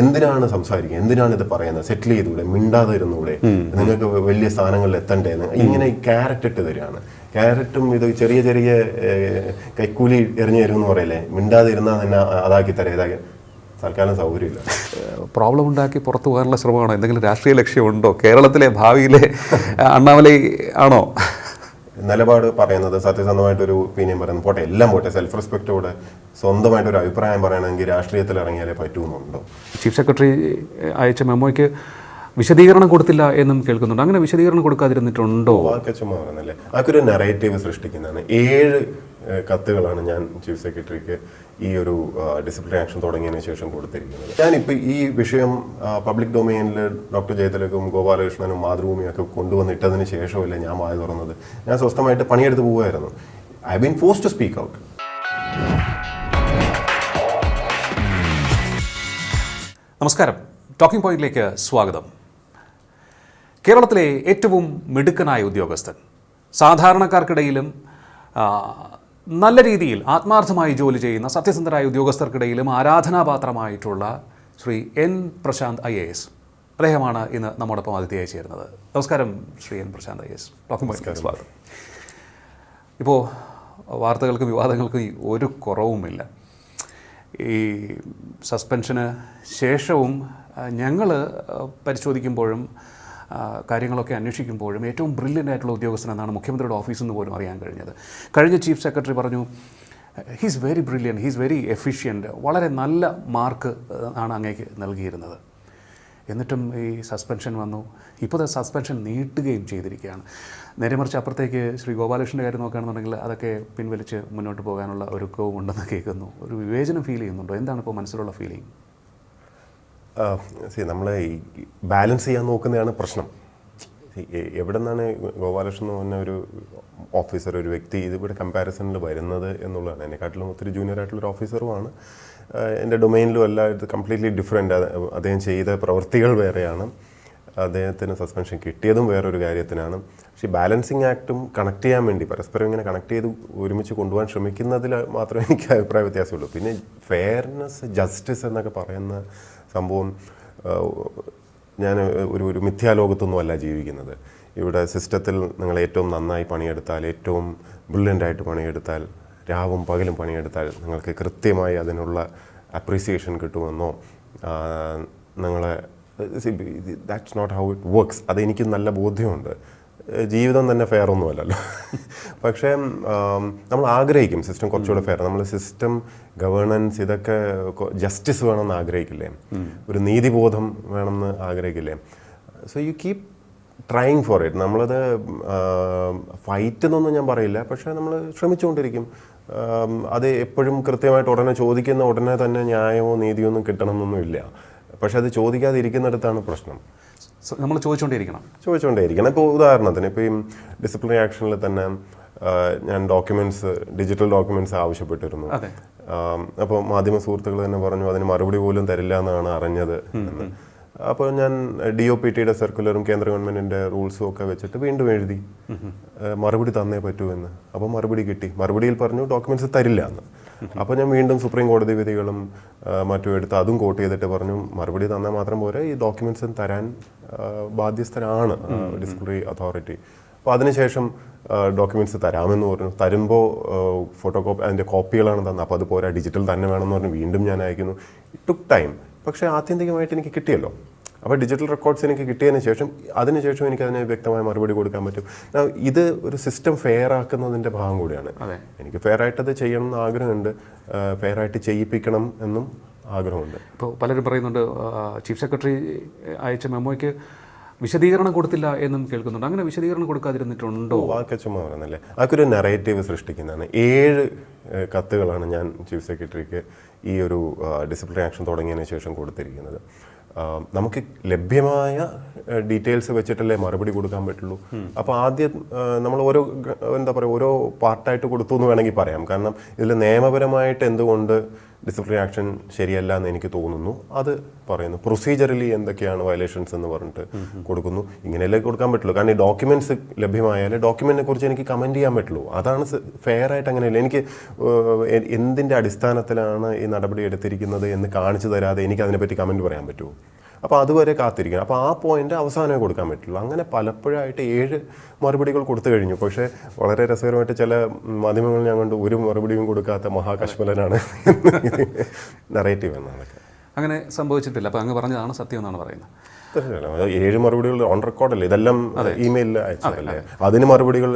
എന്തിനാണ് സംസാരിക്കുക എന്തിനാണ് ഇത് പറയുന്നത്? സെറ്റിൽ ചെയ്തൂടെ മിണ്ടാതെ ഇരുന്നൂടെ നിങ്ങൾക്ക് വലിയ സ്ഥാനങ്ങളിൽ എത്തണ്ടേ ഇങ്ങനെ ക്യാരറ്റ് ഇട്ട് തരികയാണ്. ക്യാരറ്റും ഇത് ചെറിയ ചെറിയ കൈക്കൂലി എറിഞ്ഞു തരും എന്ന് പറയല്ലേ? മിണ്ടാതെ ഇരുന്നാൽ തന്നെ അതാക്കി തരാം. ഇതാക്കി തൽക്കാലം സൗകര്യമില്ല. പ്രോബ്ലം ഉണ്ടാക്കി പുറത്തു പോകാനുള്ള ശ്രമമാണോ? എന്തെങ്കിലും രാഷ്ട്രീയ ലക്ഷ്യമുണ്ടോ? കേരളത്തിലെ ഭാവിയിലെ അണ്ണാമലൈ ആണോ? നിലപാട് പറയുന്നത് സത്യസന്ധമായിട്ടൊരു ഒപ്പീനിയൻ പറയുന്നത്. പോട്ടെ എല്ലാം പോട്ടെ സെൽഫ് റെസ്പെക്റ്റോടെ സ്വന്തമായിട്ടൊരു അഭിപ്രായം പറയണമെങ്കിൽ രാഷ്ട്രീയത്തിൽ ഇറങ്ങിയാലേ പറ്റുമെന്നുണ്ടോ ചീഫ് സെക്രട്ടറി അയച്ച മെമ്മോയ്ക്ക് വിശദീകരണം കൊടുത്തില്ല എന്നും കേൾക്കുന്നുണ്ട്. അങ്ങനെ വിശദീകരണം കൊടുക്കാതിരുന്നിട്ടുണ്ടോ? വാക്കെ ചുമ്മാ പറയുന്നല്ലേ അതൊരു നെറേറ്റീവ് സൃഷ്ടിക്കുന്നതാണ്. ഏഴ് കത്തുകളാണ് ഞാൻ ചീഫ് സെക്രട്ടറിക്ക് ഈ ഒരു ഡിസിപ്ലിൻ ആക്ഷൻ തുടങ്ങിയതിന് ശേഷം കൊടുത്തിരിക്കുന്നത്. ഞാനിപ്പോൾ ഈ വിഷയം പബ്ലിക് ഡൊമൈനിൽ ഡോക്ടർ ജയതിലക്കും ഗോപാലകൃഷ്ണനും മാതൃഭൂമിയൊക്കെ കൊണ്ടുവന്നിട്ടതിന് ശേഷമല്ലേ ഞാൻ വായ തുറന്നത്. ഞാൻ സ്വസ്ഥമായിട്ട് പണിയെടുത്ത് പോവുമായിരുന്നു I been force to speak out നമസ്കാരം. ടോക്കിംഗ് പോയിന്റിലേക്ക് സ്വാഗതം. കേരളത്തിലെ ഏറ്റവും മിടുക്കനായ ഉദ്യോഗസ്ഥൻ സാധാരണക്കാർക്കിടയിലും നല്ല രീതിയിൽ ആത്മാർത്ഥമായി ജോലി ചെയ്യുന്ന സത്യസന്ധരായ ഉദ്യോഗസ്ഥർക്കിടയിലും ആരാധനാപാത്രമായിട്ടുള്ള Shri N Prashanth I A S. അദ്ദേഹമാണ് ഇന്ന് നമ്മോടൊപ്പം അതിഥിയായി ചേരുന്നത്. നമസ്കാരം Shri N Prashanth I S. സ്വാഗതം. ഇപ്പോൾ വാർത്തകൾക്കും വിവാദങ്ങൾക്കും ഒരു കുറവുമില്ല. ഈ സസ്പെൻഷന് ശേഷവും ഞങ്ങൾ പരിശോധിക്കുമ്പോഴും കാര്യങ്ങളൊക്കെ അന്വേഷിക്കുമ്പോഴും ഏറ്റവും ബ്രില്യന്റ് ആയിട്ടുള്ള ഉദ്യോഗസ്ഥൻ എന്നാണ് മുഖ്യമന്ത്രിയുടെ ഓഫീസിൽ നിന്ന് പോലും അറിയാൻ കഴിഞ്ഞത്. കഴിഞ്ഞ ചീഫ് സെക്രട്ടറി പറഞ്ഞു he's very brilliant he's very efficient വളരെ നല്ല മാർക്ക് ആണ് അങ്ങേക്ക് നൽകിയിരുന്നത്. എന്നിട്ടും ഈ സസ്പെൻഷൻ വന്നു. ഇപ്പോൾ സസ്പെൻഷൻ നീട്ടുകയും ചെയ്തിരിക്കുകയാണ്. നേരെമറിച്ച് അപ്പുറത്തേക്ക് ശ്രീ ഗോപാലകൃഷ്ണന്റെ കാര്യം നോക്കുകയാണെന്നുണ്ടെങ്കിൽ അതൊക്കെ പിൻവലിച്ച് മുന്നോട്ട് പോകാനുള്ള ഒരുക്കവും ഉണ്ടെന്ന് കേൾക്കുന്നു. ഒരു വിവേചനം ഫീൽ ചെയ്യുന്നുണ്ടോ? എന്താണ് ഇപ്പോൾ മനസ്സിലുള്ള ഫീലിംഗ് നമ്മൾ ബാലൻസ് ചെയ്യാൻ നോക്കുന്നതാണ് പ്രശ്നം. എവിടെ നിന്നാണ് ഗോപാലകൃഷ്ണൻ എന്ന് പറഞ്ഞ ഒരു ഓഫീസർ ഒരു വ്യക്തി ഇതിവിടെ കമ്പാരിസണിൽ വരുന്നത് എന്നുള്ളതാണ്. എന്നെക്കാട്ടിലും ഒത്തിരി ജൂനിയർ ആയിട്ടുള്ള ഒരു ഓഫീസറുമാണ് എന്റെ ഡൊമൈനിലും അല്ല ഇത് കംപ്ലീറ്റ്ലി ഡിഫറെന്റ് അദ്ദേഹം ചെയ്ത പ്രവൃത്തികൾ വേറെയാണ്. അദ്ദേഹത്തിന് സസ്പെൻഷൻ കിട്ടിയതും വേറൊരു കാര്യത്തിനാണ്. പക്ഷേ ബാലൻസിങ് ആക്ടും കണക്ട് ചെയ്യാൻ വേണ്ടി പരസ്പരം ഇങ്ങനെ കണക്ട് ചെയ്ത് ഒരുമിച്ച് കൊണ്ടുപോകാൻ ശ്രമിക്കുന്നതിൽ മാത്രമേ എനിക്ക് അഭിപ്രായ വ്യത്യാസമുള്ളൂ. പിന്നെ ഫെയർനെസ് ജസ്റ്റിസ് എന്നൊക്കെ പറയുന്ന സംഭവം ഞാൻ ഒരു ഒരു മിഥ്യാലോകത്തൊന്നുമല്ല ജീവിക്കുന്നത്. ഇവിടെ സിസ്റ്റത്തിൽ നിങ്ങൾ ഏറ്റവും നന്നായി പണിയെടുത്താൽ ഏറ്റവും ബ്രില്യന്റായിട്ട് പണിയെടുത്താൽ രാവും പകലും പണിയെടുത്താൽ നിങ്ങൾക്ക് കൃത്യമായി അതിനുള്ള അപ്രീസിയേഷൻ കിട്ടുമെന്നോ നിങ്ങളെ that's not how it works അതെനിക്ക് നല്ല ബോധ്യമുണ്ട്. ജീവിതം തന്നെ ഫെയർ ഒന്നുമല്ലല്ലോ. പക്ഷേ നമ്മൾ ആഗ്രഹിക്കും സിസ്റ്റം കുറച്ചുകൂടെ ഫെയർ നമ്മൾ സിസ്റ്റം ഗവേണൻസ് ഇതൊക്കെ ജസ്റ്റിസ് വേണമെന്ന് ആഗ്രഹിക്കില്ലേ? ഒരു നീതിബോധം വേണമെന്ന് ആഗ്രഹിക്കില്ലേ? So you keep trying for it നമ്മളത് ഫൈറ്റ് എന്നൊന്നും ഞാൻ പറയില്ല. പക്ഷേ നമ്മൾ ശ്രമിച്ചുകൊണ്ടിരിക്കും. അത് എപ്പോഴും കൃത്യമായിട്ട് ഉടനെ ചോദിക്കുന്ന ഉടനെ തന്നെ ന്യായമോ നീതിയോ ഒന്നും കിട്ടണമെന്നൊന്നുമില്ല. പക്ഷെ അത് ചോദിക്കാതിരിക്കുന്നിടത്താണ് പ്രശ്നം. നമ്മൾ ചോദിച്ചുകൊണ്ടിരിക്കണം ചോദിച്ചുകൊണ്ടേയിരിക്കണം ഇപ്പോൾ ഉദാഹരണത്തിന് ഇപ്പോൾ ഈ ഡിസിപ്ലിനറി ആക്ഷനിൽ തന്നെ ഞാൻ ഡോക്യുമെന്റ്സ് ഡിജിറ്റൽ ഡോക്യുമെന്റ്സ് ആവശ്യപ്പെട്ടിരുന്നു. അപ്പോൾ മാധ്യമ സുഹൃത്തുക്കൾ തന്നെ പറഞ്ഞു അതിന് മറുപടി പോലും തരില്ല എന്നാണ് അറിഞ്ഞത് എന്ന്. അപ്പോൾ ഞാൻ ഡി ഒ പി ടിയുടെ സർക്കുലറും കേന്ദ്ര ഗവൺമെന്റിന്റെ റൂൾസും ഒക്കെ വെച്ചിട്ട് വീണ്ടും എഴുതി. മറുപടി തന്നേ പറ്റൂ എന്ന്. അപ്പോൾ മറുപടി കിട്ടി. മറുപടിയിൽ പറഞ്ഞു ഡോക്യുമെന്റ്സ് തരില്ല എന്ന്. അപ്പോൾ ഞാൻ വീണ്ടും സുപ്രീം കോടതി വിധികളും മറ്റും എടുത്ത് അതും കോട്ട് ചെയ്തിട്ട് പറഞ്ഞു മറുപടി തന്നാൽ മാത്രം പോരെ ഈ ഡോക്യുമെന്റ്സ് തരാൻ ബാധ്യസ്ഥരാണ് ഡിസ്കവറി അതോറിറ്റി അപ്പോൾ അതിനുശേഷം ഡോക്യുമെന്റ്സ് തരാമെന്ന് പറഞ്ഞു. തരുമ്പോൾ ഫോട്ടോ കോപ്പി അതിന്റെ കോപ്പികളാണ് തന്നത്. അപ്പോൾ അത് പോരാ ഡിജിറ്റൽ തന്നെ വേണമെന്ന് പറഞ്ഞു. വീണ്ടും ഞാൻ അയക്കുന്നു. ടുക്ക് ടൈം പക്ഷേ ആത്യന്തികമായിട്ട് എനിക്ക് കിട്ടിയല്ലോ. അപ്പോൾ ഡിജിറ്റൽ റെക്കോർഡ്സ് എനിക്ക് കിട്ടിയതിന് ശേഷം അതിനുശേഷം എനിക്ക് അതിന് വ്യക്തമായ മറുപടി കൊടുക്കാൻ പറ്റും. ഇത് ഒരു സിസ്റ്റം ഫെയർ ആക്കുന്നതിന്റെ ഭാഗം കൂടിയാണ്. എനിക്ക് ഫെയർ ആയിട്ട് അത് ചെയ്യണം എന്ന് ആഗ്രഹമുണ്ട്. ഫെയർ ആയിട്ട് ചെയ്യിപ്പിക്കണം എന്നും ആഗ്രഹമുണ്ട്. ഇപ്പോൾ പലരും പറയുന്നുണ്ട് ചീഫ് സെക്രട്ടറി അയച്ച മെമ്മോയ്ക്ക് വിശദീകരണം കൊടുത്തില്ല എന്നും കേൾക്കുന്നുണ്ട്. അങ്ങനെ വിശദീകരണം കൊടുക്കാതിരുന്നിട്ടുണ്ടോ? വാക്കെ ചുമ്മാ പറയുന്നല്ലേ? ഒരു നെറേറ്റീവ് സൃഷ്ടിക്കുന്നതാണ്. ഏഴ് കത്തുകളാണ് ഞാൻ ചീഫ് സെക്രട്ടറിക്ക് ഈ ഒരു ഡിസിപ്ലിനറി ആക്ഷൻ തുടങ്ങിയതിന് ശേഷം കൊടുത്തിരിക്കുന്നത്. ആ, നമുക്ക് ലഭ്യമായ ഡീറ്റെയിൽസ് വെച്ചിട്ടല്ലേ മറുപടി കൊടുക്കാൻ പറ്റുള്ളൂ. അപ്പോൾ ആദ്യം നമ്മൾ ഓരോ എന്താ പറയുക ഓരോ പാർട്ടായിട്ട് കൊടുത്തു എന്ന് വേണമെങ്കിൽ പറയാം. കാരണം ഇതിൽ നിയമപരമായിട്ട് എന്തുകൊണ്ട് ഡിസിപ്ലിനറി ആക്ഷൻ ശരിയല്ല എന്ന് എനിക്ക് തോന്നുന്നു. അത് പറയുന്നു. പ്രൊസീജറലി എന്തൊക്കെയാണ് വയലേഷൻസ് എന്ന് പറഞ്ഞിട്ട് കൊടുക്കുന്നു. ഇങ്ങനെയല്ലേ കൊടുക്കാൻ പറ്റുള്ളൂ. കാരണം ഈ ഡോക്യുമെന്റ്സ് ലഭ്യമായാലേ ഡോക്യുമെന്റിനെ കുറിച്ച് എനിക്ക് കമന്റ് ചെയ്യാൻ പറ്റുള്ളൂ. അതാണ് ഫെയർ ആയിട്ട് അങ്ങനെയല്ല? എനിക്ക് എന്തിന്റെ എന്തിന്റെ അടിസ്ഥാനത്തിലാണ് ഈ നടപടി എടുത്തിരിക്കുന്നത് എന്ന് കാണിച്ചു തരാതെ എനിക്ക് അതിനെപ്പറ്റി കമന്റ് പറയാൻ പറ്റുമോ? അപ്പോൾ അതുവരെ കാത്തിരിക്കണം. അപ്പോൾ ആ പോയിന്റ് അവസാനമേ കൊടുക്കാൻ പറ്റുള്ളൂ. അങ്ങനെ പലപ്പോഴായിട്ട് ഏഴ് മറുപടികൾ കൊടുത്തു കഴിഞ്ഞു. പക്ഷേ വളരെ രസകരമായിട്ട് ചില മാധ്യമങ്ങൾ ഞാൻ കണ്ടു ഒരു മറുപടിയും കൊടുക്കാത്ത മഹാകശ്മലനാണ് നറേറ്റീവ് എന്നാണ് അങ്ങനെ സംഭവിച്ചിട്ടില്ല. അപ്പോൾ അങ്ങ് പറഞ്ഞതാണ് സത്യം എന്നാണ് പറയുന്നത്. ഏഴ് മറുപടികൾ ഓൺ റെക്കോർഡല്ലേ ഇതെല്ലാം ഇമെയിലിൽ അയച്ചതല്ലേ? അതിന് മറുപടികൾ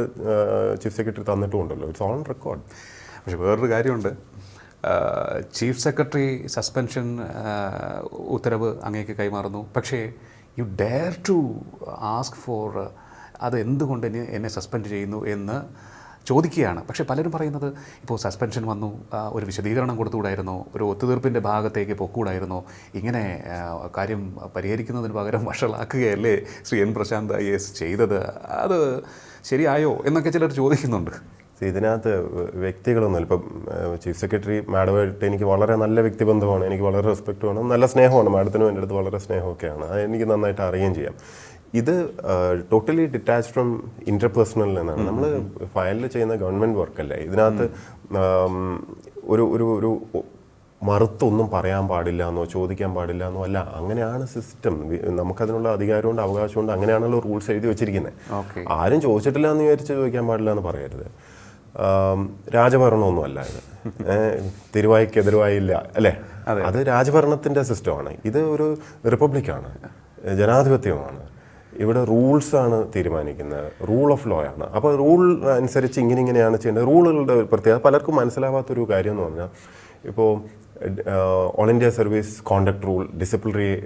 ചീഫ് സെക്രട്ടറി തന്നിട്ടുമുണ്ടല്ലോ. ഇറ്റ്സ് ഓൺ റെക്കോർഡ് പക്ഷെ വേറൊരു കാര്യമുണ്ട്. ചീഫ് സെക്രട്ടറി സസ്പെൻഷൻ ഉത്തരവ് അങ്ങേക്ക് കൈമാറുന്നു. പക്ഷേ you dare to ask for അത് എന്തുകൊണ്ട് എന്നെ സസ്പെൻഡ് ചെയ്യുന്നു എന്ന് ചോദിക്കുകയാണ്. പക്ഷേ പലരും പറയുന്നത് ഇപ്പോൾ സസ്പെൻഷൻ വന്നു ഒരു വിശദീകരണം കൊടുത്തുകൂടായിരുന്നു ഒരു ഒത്തുതീർപ്പിന്റെ ഭാഗത്തേക്ക് പൊക്കൂടായിരുന്നോ ഇങ്ങനെ കാര്യം പരിഹരിക്കുന്നതിന് പകരം വഷളാക്കുകയല്ലേ Shri N Prashanth I S ചെയ്തത്? അത് ശരിയായോ? എന്നൊക്കെ ചിലർ ചോദിക്കുന്നുണ്ട്. ഇതിനകത്ത് വ്യക്തികളൊന്നുമില്ല ഇപ്പം ചീഫ് സെക്രട്ടറി മാഡമായിട്ട് എനിക്ക് വളരെ നല്ല വ്യക്തിബന്ധമാണ് എനിക്ക് വളരെ റെസ്പെക്റ്റുമാണ് നല്ല സ്നേഹമാണ്. മാഡത്തിനും എന്റെ അടുത്ത് വളരെ സ്നേഹമൊക്കെയാണ്. അത് എനിക്ക് നന്നായിട്ട് അറിയുകയും ചെയ്യാം. ഇത് ടോട്ടലി ഡിറ്റാച്ച് ഫ്രം ഇന്റർപേഴ്സണൽ എന്നാണ്. നമ്മൾ ഫയലിൽ ചെയ്യുന്ന ഗവൺമെന്റ് വർക്കല്ലേ? ഇതിനകത്ത് ഒരു ഒരു ഒരു മറുത്തൊന്നും പറയാൻ പാടില്ല എന്നോ ചോദിക്കാൻ പാടില്ല എന്നോ അല്ല. അങ്ങനെയാണ് സിസ്റ്റം നമുക്കതിനുള്ള അധികാരമുണ്ട് അവകാശമുണ്ട്. അങ്ങനെയാണല്ലോ റൂൾസ് എഴുതി വെച്ചിരിക്കുന്നത് ആരും ചോദിച്ചിട്ടില്ല എന്ന് വിചാരിച്ച് ചോദിക്കാൻ പാടില്ല എന്ന് പറയരുത്. ആം, രാജഭരണമൊന്നും ഇത്. തിരുവായിക്ക് തിരുവായ്ക്ക് എതിരുവായില്ല അല്ലേ? അത്. രാജഭരണത്തിന്റെ സിസ്റ്റമാണ്. ഇത് ഒരു റിപ്പബ്ലിക്കാണ് ജനാധിപത്യമാണ്. ഇവിടെ റൂൾസാണ് തീരുമാനിക്കുന്നത് റൂൾ ഓഫ് ലോ ആണ് അപ്പോൾ റൂൾ അനുസരിച്ച് ഇങ്ങനെ ഇങ്ങനെയാണ് ചെയ്യേണ്ടത്. റൂളുകളുടെ പ്രത്യേകത പലർക്കും മനസ്സിലാവാത്തൊരു കാര്യം എന്ന് പറഞ്ഞാൽ ഇപ്പോൾ all India service conduct rule disciplinary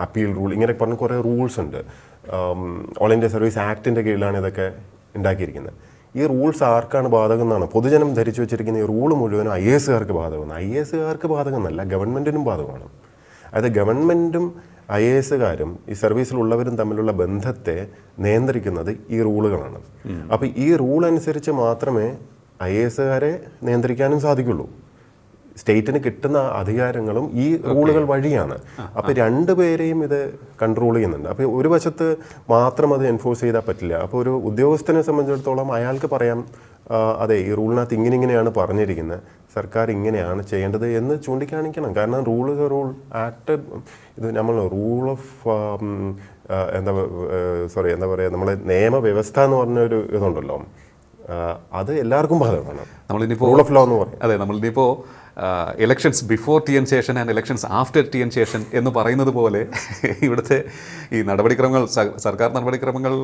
appeal rule ഇങ്ങനെ പറഞ്ഞ കുറേ റൂൾസ് ഉണ്ട് ഓൾ ഇന്ത്യ സർവീസ് ആക്ടിന്റെ കീഴിലാണ് ഇതൊക്കെ ഉണ്ടാക്കിയിരിക്കുന്നത്. ഈ റൂൾസ് ആർക്കാണ് ബാധകം എന്നാണ് പൊതുജനം ധരിച്ചു വെച്ചിരിക്കുന്ന ഈ റൂൾ മുഴുവനും ഐ എസ് കാർക്ക് ബാധകമാണ്. ഐ എസ് കാർക്ക് ബാധകം എന്നല്ല ഗവൺമെന്റിനും ബാധകമാണ്. അതായത് ഗവൺമെന്റും ഐ എ എസുകാരും ഈ സർവീസിലുള്ളവരും തമ്മിലുള്ള ബന്ധത്തെ നിയന്ത്രിക്കുന്നത് ഈ റൂളുകളാണ്. അപ്പോൾ ഈ റൂൾ അനുസരിച്ച് മാത്രമേ ഐ എ എസുകാരെ നിയന്ത്രിക്കാനും സാധിക്കുള്ളൂ. സ്റ്റേറ്റിന് കിട്ടുന്ന അധികാരങ്ങളും ഈ റൂളുകൾ വഴിയാണ്. അപ്പോൾ രണ്ടുപേരെയും ഇത് കൺട്രോൾ ചെയ്യുന്നുണ്ട്. അപ്പോൾ ഒരു വശത്ത് മാത്രം അത് എൻഫോഴ്സ് ചെയ്താൽ പറ്റില്ല. അപ്പോൾ ഒരു ഉദ്യോഗസ്ഥനെ സംബന്ധിച്ചിടത്തോളം അയാൾക്ക് പറയാം അതെ ഈ റൂളിനകത്ത് ഇങ്ങനെ ഇങ്ങനെയാണ് പറഞ്ഞിരിക്കുന്നത് സർക്കാർ ഇങ്ങനെയാണ് ചെയ്യേണ്ടത് എന്ന് ചൂണ്ടിക്കാണിക്കണം. കാരണം റൂൾ റൂൾ ആക്ട് ഇത് നമ്മൾ റൂൾ ഓഫ് എന്താ സോറി എന്താ പറയുക നമ്മളെ നിയമവ്യവസ്ഥ എന്ന് പറഞ്ഞൊരു ഇതുണ്ടല്ലോ. അത് എല്ലാവർക്കും ബാധകമാണ്. നമ്മളിനിപ്പോൾ റൂൾ ഓഫ് ലോ എന്ന് പറയും. അതെ നമ്മളിനിപ്പോൾ elections before T N Seshan and elections after T N Seshan എന്ന് പറയുന്നത് പോലെ ഇവിടുത്തെ ഈ നടപടിക്രമങ്ങൾ സർക്കാർ നടപടിക്രമങ്ങൾ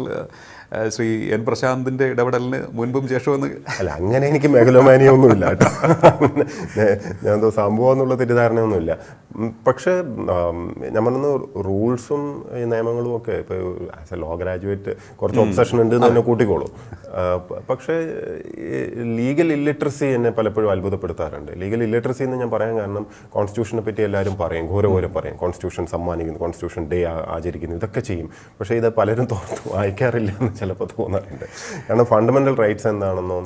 ശ്രീ എൻ പ്രശാന്തിന്റെ ഇടപെടലിന് മുൻപും ശേഷമെന്ന് അല്ല അങ്ങനെ എനിക്ക് മേഖലമാനിയൊന്നുമില്ല കേട്ടോ. ഞാൻ- എന്തോ സംഭവം എന്നുള്ള തെറ്റിദ്ധാരണയൊന്നുമില്ല. പക്ഷേ ഞാൻ പറയുന്ന റൂൾസും ഈ നിയമങ്ങളും ഒക്കെ ഇപ്പോൾ ആസ് എ ലോ ഗ്രാജുവേറ്റ് കുറച്ച് ഒബ്സഷൻ ഉണ്ട് എന്ന് തന്നെ കൂട്ടിക്കോളൂ. പക്ഷേ ലീഗൽ ഇല്ലിറ്ററസി എന്നെ പലപ്പോഴും അത്ഭുതപ്പെടുത്താറുണ്ട്. ലീഗൽ ഇല്ലിറ്ററസി എന്ന് ഞാൻ പറയാൻ കാരണം കോൺസ്റ്റിറ്റ്യൂഷനെ പറ്റി എല്ലാവരും പറയും ഘോരഘോരം പറയും. കോൺസ്റ്റിറ്റ്യൂഷൻ സമ്മാനിക്കുന്നു കോൺസ്റ്റിറ്റ്യൂഷൻ ഡേ ആചരിക്കുന്നു ഇതൊക്കെ ചെയ്യും. പക്ഷേ ഇത് പലരും തോർത്ത് വായിക്കാറില്ല എന്ന് ചിലപ്പോൾ തോന്നാറുണ്ട്. കാരണം ഫണ്ടമെന്റൽ റൈറ്റ്സ് എന്താണെന്നോ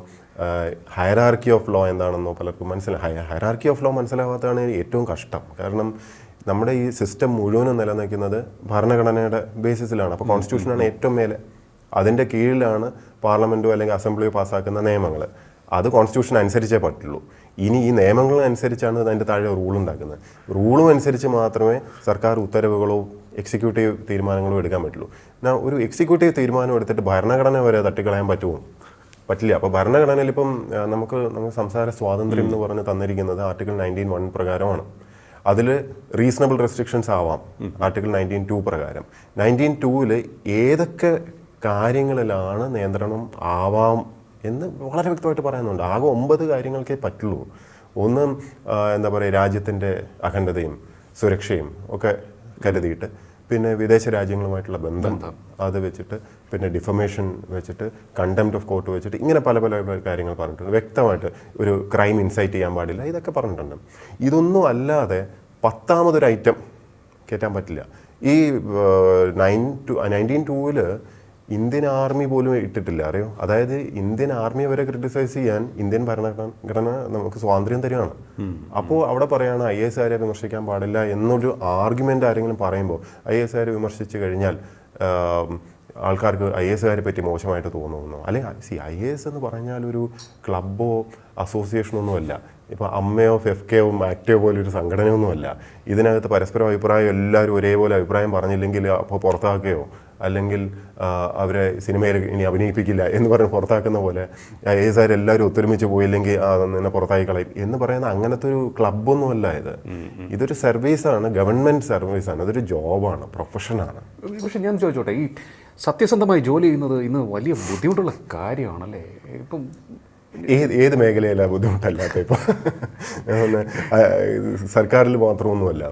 ഹയറാർക്കി ഓഫ് ലോ എന്താണെന്നോ പലർക്കും മനസ്സിലായി. ഹയറാർക്കി ഓഫ് ലോ മനസ്സിലാവാത്തതാണ് ഏറ്റവും കഷ്ടം. കാരണം നമ്മുടെ ഈ സിസ്റ്റം മുഴുവനും നിലനിൽക്കുന്നത് ഭരണഘടനയുടെ ബേസിസിലാണ് അപ്പോൾ കോൺസ്റ്റിറ്റ്യൂഷനാണ് ഏറ്റവും മേലെ. അതിന്റെ കീഴിലാണ് പാർലമെന്റോ അല്ലെങ്കിൽ അസംബ്ലിയോ പാസ്സാക്കുന്ന നിയമങ്ങൾ അത് കോൺസ്റ്റിറ്റ്യൂഷൻ അനുസരിച്ചേ പറ്റുള്ളൂ. ഇനി ഈ നിയമങ്ങൾ അനുസരിച്ചാണ് അതിന്റെ താഴെ റൂൾ ഉണ്ടാക്കുന്നത്. റൂളും അനുസരിച്ച് മാത്രമേ സർക്കാർ ഉത്തരവുകളോ എക്സിക്യൂട്ടീവ് തീരുമാനങ്ങളോ എടുക്കാൻ പറ്റുള്ളൂ. എന്നാൽ ഒരു എക്സിക്യൂട്ടീവ് തീരുമാനം എടുത്തിട്ട് ഭരണഘടന വരെ തട്ടിക്കളയാൻ പറ്റുമോ? പറ്റില്ല. അപ്പോൾ ഭരണഘടനയിൽ ഇപ്പം നമുക്ക് നമുക്ക് സംസാര സ്വാതന്ത്ര്യം എന്ന് പറഞ്ഞ് തന്നിരിക്കുന്നത് ആർട്ടിക്കിൾ നയന്റീൻ വൺ പ്രകാരമാണ്. അതിൽ റീസണബിൾ റെസ്ട്രിക്ഷൻസ് ആവാം. ആർട്ടിക്കിൾ നയന്റീൻ ടു പ്രകാരം. നയന്റീൻ ടൂവിൽ ഏതൊക്കെ കാര്യങ്ങളിലാണ് നിയന്ത്രണം ആവാം എന്ന് വളരെ വ്യക്തമായിട്ട് പറയുന്നുണ്ട്. ആകെ ഒമ്പത് കാര്യങ്ങൾക്കേ പറ്റുള്ളൂ. ഒന്ന് എന്താ പറയുക രാജ്യത്തിന്റെ അഖണ്ഡതയും സുരക്ഷയും ഒക്കെ കരുതിയിട്ട് പിന്നെ വിദേശ രാജ്യങ്ങളുമായിട്ടുള്ള ബന്ധം അത് വെച്ചിട്ട് പിന്നെ ഡിഫമേഷൻ വെച്ചിട്ട് കണ്ടംപ്റ്റ് ഓഫ് കോർട്ട് വെച്ചിട്ട് ഇങ്ങനെ പല പല കാര്യങ്ങൾ പറഞ്ഞിട്ടുണ്ട്. വ്യക്തമായിട്ട് ഒരു ക്രൈം ഇൻസൈറ്റ് ചെയ്യാൻ പാടില്ല ഇതൊക്കെ പറഞ്ഞിട്ടുണ്ട്. ഇതൊന്നും അല്ലാതെ പത്താമതൊരു ഐറ്റം കയറ്റാൻ പറ്റില്ല. ഈ നയൻ ടു നയന്റീൻ ടൂവിൽ ഇന്ത്യൻ ആർമി പോലും ഇട്ടിട്ടില്ല. അറിയോ? അതായത് ഇന്ത്യൻ ആർമി വരെ ക്രിട്ടിസൈസ് ചെയ്യാൻ ഇന്ത്യൻ ഭരണഘടന നമുക്ക് സ്വാതന്ത്ര്യം തരികയാണ് അപ്പോൾ അവിടെ പറയാണ് ഐ എസ് ആരെ വിമർശിക്കാൻ പാടില്ല എന്നൊരു ആർഗ്യുമെന്റ് ആരെങ്കിലും പറയുമ്പോൾ ഐ എസ് ആരെ വിമർശിച്ചു കഴിഞ്ഞാൽ ആൾക്കാർക്ക് ഐ എസ് ആരെ പറ്റി മോശമായിട്ട് തോന്നുന്നു അല്ലെങ്കിൽ സി ഐ എസ് എന്ന് പറഞ്ഞാൽ ഒരു ക്ലബ്ബോ അസോസിയേഷനോ ഒന്നുമല്ല ഇപ്പോൾ അമ്മയോ ഫെഫ്കയോ മാക്റ്റോ പോലെ ഒരു സംഘടനയൊന്നുമല്ല ഇതിനകത്ത് പരസ്പരം അഭിപ്രായം എല്ലാവരും ഒരേപോലെ അഭിപ്രായം പറഞ്ഞില്ലെങ്കിൽ അപ്പോൾ പുറത്താക്കുകയോ അല്ലെങ്കിൽ അവരെ സിനിമയിൽ ഇനി അഭിനയിപ്പിക്കില്ല എന്ന് പറഞ്ഞ് പുറത്താക്കുന്ന പോലെ ഐ സാർ എല്ലാവരും ഒത്തൊരുമിച്ച് പോയില്ലെങ്കിൽ നിന്നെ പുറത്താക്കി കളയും. എന്ന് പറയുന്ന അങ്ങനത്തെ ഒരു ക്ലബ്ബൊന്നുമല്ല ഇത്. ഇതൊരു സർവീസാണ് ഗവൺമെന്റ് സർവീസാണ്. അതൊരു ജോബാണ് പ്രൊഫഷനാണ്. പക്ഷെ ഞാൻ ചോദിച്ചോട്ടെ ഈ സത്യസന്ധമായി ജോലി ചെയ്യുന്നത് ഇന്ന് വലിയ ബുദ്ധിമുട്ടുള്ള കാര്യമാണല്ലേ? ഇപ്പം ഏത് ഏത് മേഖലയിലാണ് ബുദ്ധിമുട്ടല്ലാത്ത ഇപ്പോൾ സർക്കാരിൽ മാത്രമൊന്നുമല്ല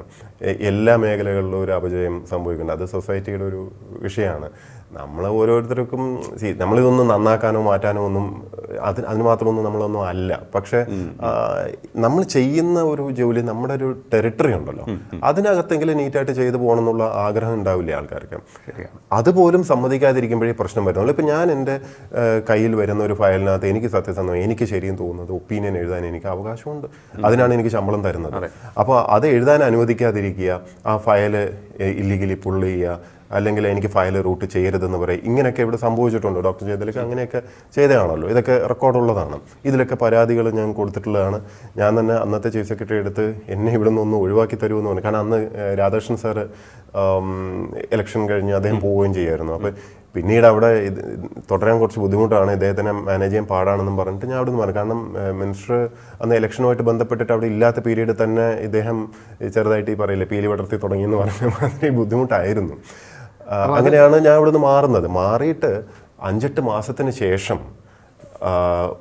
എല്ലാ മേഖലകളിലും ഒരു അപജയം സംഭവിക്കുന്നുണ്ട്. അത് സൊസൈറ്റിയുടെ ഒരു വിഷയമാണ്. നമ്മൾ ഓരോരുത്തർക്കും നമ്മളിതൊന്നും നന്നാക്കാനോ മാറ്റാനോ ഒന്നും അതിന് അതിന് മാത്രമൊന്നും നമ്മളൊന്നും അല്ല. പക്ഷെ നമ്മൾ ചെയ്യുന്ന ഒരു ജോലി നമ്മുടെ ഒരു ടെറിട്ടറി ഉണ്ടല്ലോ. അതിനകത്തെങ്കിലും നീറ്റായിട്ട് ചെയ്തു പോകണം എന്നുള്ള ആഗ്രഹം ഉണ്ടാവില്ലേ ആൾക്കാർക്ക്? അതുപോലും സമ്മതിക്കാതിരിക്കുമ്പോഴേ പ്രശ്നം വരുന്നുള്ളൂ. ഇപ്പം ഞാൻ എന്റെ കയ്യിൽ വരുന്ന ഒരു ഫയലിനകത്ത് എനിക്ക് സത്യസന്ധം എനിക്ക് ശരിയും തോന്നുന്നത് ഒപ്പീനിയൻ എഴുതാൻ എനിക്ക് അവകാശമുണ്ട്. അതിനാണ് എനിക്ക് ശമ്പളം തരുന്നത്. അപ്പോൾ അത് എഴുതാൻ അനുവദിക്കാതിരിക്കുക ആ ഫയൽ ഇല്ലീഗലി പുള്ള് ചെയ്യുക അല്ലെങ്കിൽ എനിക്ക് ഫയൽ റൂട്ട് ചെയ്യരുതെന്ന് പറയും. ഇങ്ങനെയൊക്കെ ഇവിടെ സംഭവിച്ചിട്ടുണ്ട്? ഡോക്ടർ ചെയ്തതിലേക്ക് അങ്ങനെയൊക്കെ ചെയ്തതാണല്ലോ. ഇതൊക്കെ റെക്കോർഡുള്ളതാണ് ഇതിലൊക്കെ പരാതികൾ ഞാൻ കൊടുത്തിട്ടുള്ളതാണ്. ഞാൻ തന്നെ അന്നത്തെ ചീഫ് സെക്രട്ടറി എടുത്ത് എന്നെ ഇവിടെ നിന്ന് ഒന്ന് ഒഴിവാക്കി തരുമെന്ന് പറഞ്ഞു. കാരണം അന്ന് രാധാകൃഷ്ണൻ സാറ് ഇലക്ഷൻ കഴിഞ്ഞ് അദ്ദേഹം പോവുകയും ചെയ്യായിരുന്നു. അപ്പോൾ പിന്നീട് അവിടെ ഇത് തുടരാൻ കുറച്ച് ബുദ്ധിമുട്ടാണ്. ഇദ്ദേഹത്തിനെ മാനേജ് ചെയ്യാൻ പാടാണെന്നും പറഞ്ഞിട്ട് ഞാൻ അവിടെ നിന്ന് പറഞ്ഞു. കാരണം മിനിസ്റ്റർ അന്ന് ഇലക്ഷനുമായിട്ട് ബന്ധപ്പെട്ടിട്ട് അവിടെ ഇല്ലാത്ത പീരീഡ് തന്നെ ഇദ്ദേഹം ചെറുതായിട്ട് ഈ പറയില്ലേ പീലി പടർത്തി തുടങ്ങിയെന്ന് പറഞ്ഞ മാതിരി ബുദ്ധിമുട്ടായിരുന്നു. അങ്ങനെയാണ് ഞാൻ ഇവിടെ നിന്ന് മാറുന്നത്. മാറിയിട്ട് അഞ്ചെട്ട് മാസത്തിന് ശേഷം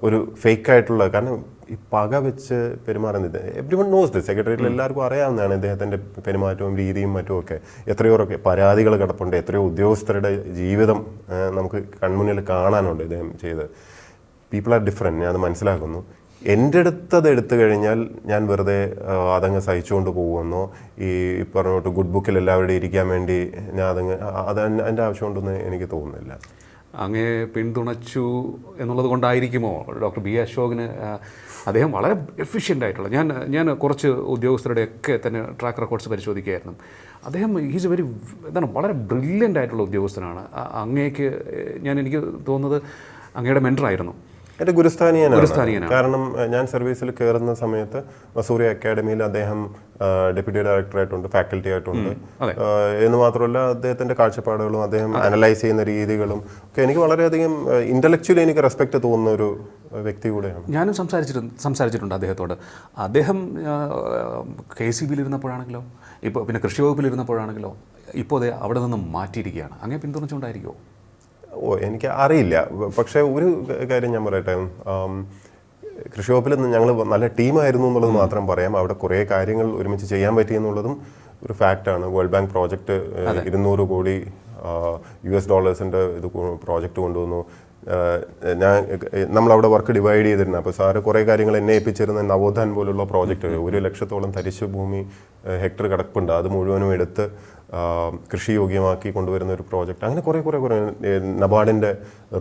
ഒരു ഫേക്ക് ആയിട്ടുള്ള കാരണം ഈ പക വെച്ച് പെരുമാറുന്നത് എവ്രി വൺ നോസ് ദിസ് സെക്രട്ടറിയിൽ എല്ലാവർക്കും അറിയാവുന്നതാണ് ഇദ്ദേഹത്തിന്റെ പെരുമാറ്റവും രീതിയും മറ്റും ഒക്കെ. എത്രയോ പരാതികൾ കിടപ്പുണ്ട്. എത്രയോ ഉദ്യോഗസ്ഥരുടെ ജീവിതം നമുക്ക് കൺമുന്നിൽ കാണാനുണ്ട് ഇദ്ദേഹം ചെയ്ത് പീപ്പിൾ ആർ ഡിഫറെന്റ് ഞാൻ അത് മനസ്സിലാക്കുന്നു. എന്റെ അടുത്ത് അത് എടുത്തു കഴിഞ്ഞാൽ ഞാൻ വെറുതെ അതങ്ങ് സഹിച്ചുകൊണ്ട് പോകുമെന്നോ ഈ പറഞ്ഞോട്ട് ഗുഡ് ബുക്കിൽ എല്ലാവരുടെയും ഇരിക്കാൻ വേണ്ടി ഞാൻ അതങ്ങ് അത് എന്റെ ആവശ്യമുണ്ടെന്ന് എനിക്ക് തോന്നുന്നില്ല. അങ്ങേ പിന്തുണച്ചു എന്നുള്ളത് കൊണ്ടായിരിക്കുമോ? ഡോക്ടർ ബി അശോകിന് അദ്ദേഹം വളരെ എഫിഷ്യന്റ് ആയിട്ടുള്ള ഞാൻ ഞാൻ കുറച്ച് ഉദ്യോഗസ്ഥരുടെയൊക്കെ തന്നെ ട്രാക്ക് റെക്കോർഡ്സ് പരിശോധിക്കുകയായിരുന്നു. അദ്ദേഹം ഈസ് വെരി എന്താണ് വളരെ ബ്രില്യന്റ് ആയിട്ടുള്ള ഉദ്യോഗസ്ഥനാണ്. അങ്ങേക്ക് ഞാൻ എനിക്ക് തോന്നുന്നത് അങ്ങയുടെ മെന്ററായിരുന്നു എന്റെ ഗുരുസ്ഥാനീയനാണ്. കാരണം ഞാൻ സർവീസിൽ കയറുന്ന സമയത്ത് മസൂറി അക്കാഡമിയിൽ അദ്ദേഹം ഡെപ്യൂട്ടി ഡയറക്ടറായിട്ടുണ്ട് ഫാക്കൽറ്റി ആയിട്ടുണ്ട്. എന്ന് മാത്രമല്ല അദ്ദേഹത്തിന്റെ കാഴ്ചപ്പാടുകളും അദ്ദേഹം അനലൈസ് ചെയ്യുന്ന രീതികളും ഒക്കെ എനിക്ക് വളരെയധികം ഇന്റലക്ച്വലി എനിക്ക് റെസ്പെക്ട് തോന്നുന്ന ഒരു വ്യക്തി കൂടെയാണ്. ഞാനും സംസാരിച്ചിട്ടുണ്ട് സംസാരിച്ചിട്ടുണ്ട് അദ്ദേഹത്തോട്. അദ്ദേഹം കെ സി ബിയിൽ ഇരുന്നപ്പോഴാണെങ്കിലോ ഇപ്പോൾ പിന്നെ കൃഷി വകുപ്പിൽ ഇരുന്നപ്പോഴാണെങ്കിലോ ഇപ്പോൾ അതെ അവിടെ നിന്ന് മാറ്റിയിരിക്കുകയാണ്. അങ്ങനെ പിന്തുണച്ചുകൊണ്ടായിരിക്കുമോ ഓ എനിക്ക് അറിയില്ല. പക്ഷേ ഒരു കാര്യം ഞാൻ പറയട്ടെ കൃഷി വകുപ്പിൽ ഞങ്ങൾ നല്ല ടീമായിരുന്നു എന്നുള്ളത് മാത്രം പറയാം. അവിടെ കുറേ കാര്യങ്ങൾ ഒരുമിച്ച് ചെയ്യാൻ പറ്റി എന്നുള്ളതും ഒരു ഫാക്റ്റാണ്. വേൾഡ് ബാങ്ക് പ്രോജക്റ്റ് ഇരുന്നൂറ് കോടി യു എസ് ഡോളേഴ്സിന്റെ ഇത് പ്രോജക്റ്റ് കൊണ്ടുവന്നു. ഞാൻ നമ്മളവിടെ വർക്ക് ഡിവൈഡ് ചെയ്തിരുന്നു. അപ്പോൾ സാറ് കുറേ കാര്യങ്ങൾ എന്നെ ഏൽപ്പിച്ചിരുന്ന നവോത്ഥാൻ പോലുള്ള പ്രോജക്റ്റ് ഒരു ലക്ഷത്തോളം തരിശു ഭൂമി ഹെക്ടർ കിടപ്പുണ്ട്. അത് മുഴുവനും എടുത്ത് കൃഷി യോഗ്യമാക്കി കൊണ്ടുവരുന്ന ഒരു പ്രോജക്റ്റ് അങ്ങനെ കുറേ കുറേ കുറേ നബാർഡിന്റെ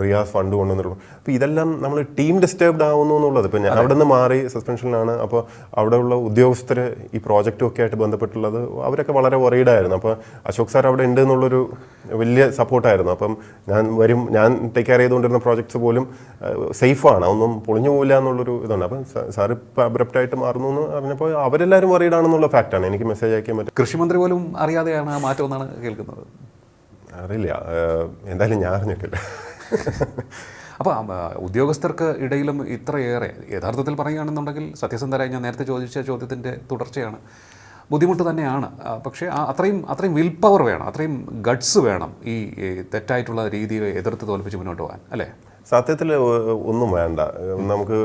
റിയാസ് ഫണ്ട് കൊണ്ടുവന്നിട്ടുള്ളൂ അപ്പോൾ ഇതെല്ലാം നമ്മൾ ടീം ഡിസ്റ്റർബ്ഡ് ആവുന്നു എന്നുള്ളത്. ഇപ്പം ഞാൻ അവിടെ നിന്ന് മാറി സസ്പെൻഷനിലാണ്. അപ്പോൾ അവിടെയുള്ള ഉദ്യോഗസ്ഥർ ഈ പ്രോജക്റ്റും ഒക്കെ ആയിട്ട് ബന്ധപ്പെട്ടുള്ളത് അവരൊക്കെ വളരെ worried ആയിരുന്നു. അപ്പോൾ അശോക് സാർ അവിടെ ഉണ്ട് എന്നുള്ളൊരു വലിയ സപ്പോർട്ടായിരുന്നു. അപ്പം ഞാൻ വരും ഞാൻ ടേക്ക് കെയർ ചെയ്തുകൊണ്ടിരുന്ന പ്രോജക്ട്സ് പോലും സേഫാണ് ഒന്നും പൊളിഞ്ഞു പോകില്ല എന്നുള്ളൊരു ഇതുണ്ട്. അപ്പം സാർ ഇപ്പം അബ്രപ്റ്റായിട്ട് മാറുന്നു എന്ന് പറഞ്ഞപ്പോൾ അവരെല്ലാവരും ആണെന്നുള്ള ഫാക്റ്റാണ് എനിക്ക് മെസ്സേജ് അയക്കാൻ പറ്റും. കൃഷിമന്ത്രി പോലും അറിയാതെയാണ് ആ മാറ്റം എന്നാണ് കേൾക്കുന്നത്. അറിയില്ല. എന്തായാലും ഞാൻ അറിഞ്ഞിട്ടില്ല. അപ്പോൾ ഉദ്യോഗസ്ഥർക്ക് ഇടയിലും ഇത്രയേറെ യഥാർത്ഥത്തിൽ പറയുകയാണെന്നുണ്ടെങ്കിൽ സത്യസന്ധരായി ഞാൻ നേരത്തെ ചോദിച്ച ചോദ്യത്തിന്റെ തുടർച്ചയാണ്. ബുദ്ധിമുട്ട് തന്നെയാണ്. പക്ഷേ ആ അത്രയും അത്രയും വിൽ പവർ വേണം അത്രയും ഗഡ്സ് വേണം ഈ തെറ്റായിട്ടുള്ള രീതിയെ എതിർത്ത് തോൽപ്പിച്ച് മുന്നോട്ട് പോകാൻ അല്ലേ? സത്യത്തിൽ ഒന്നും വേണ്ട. നമുക്ക്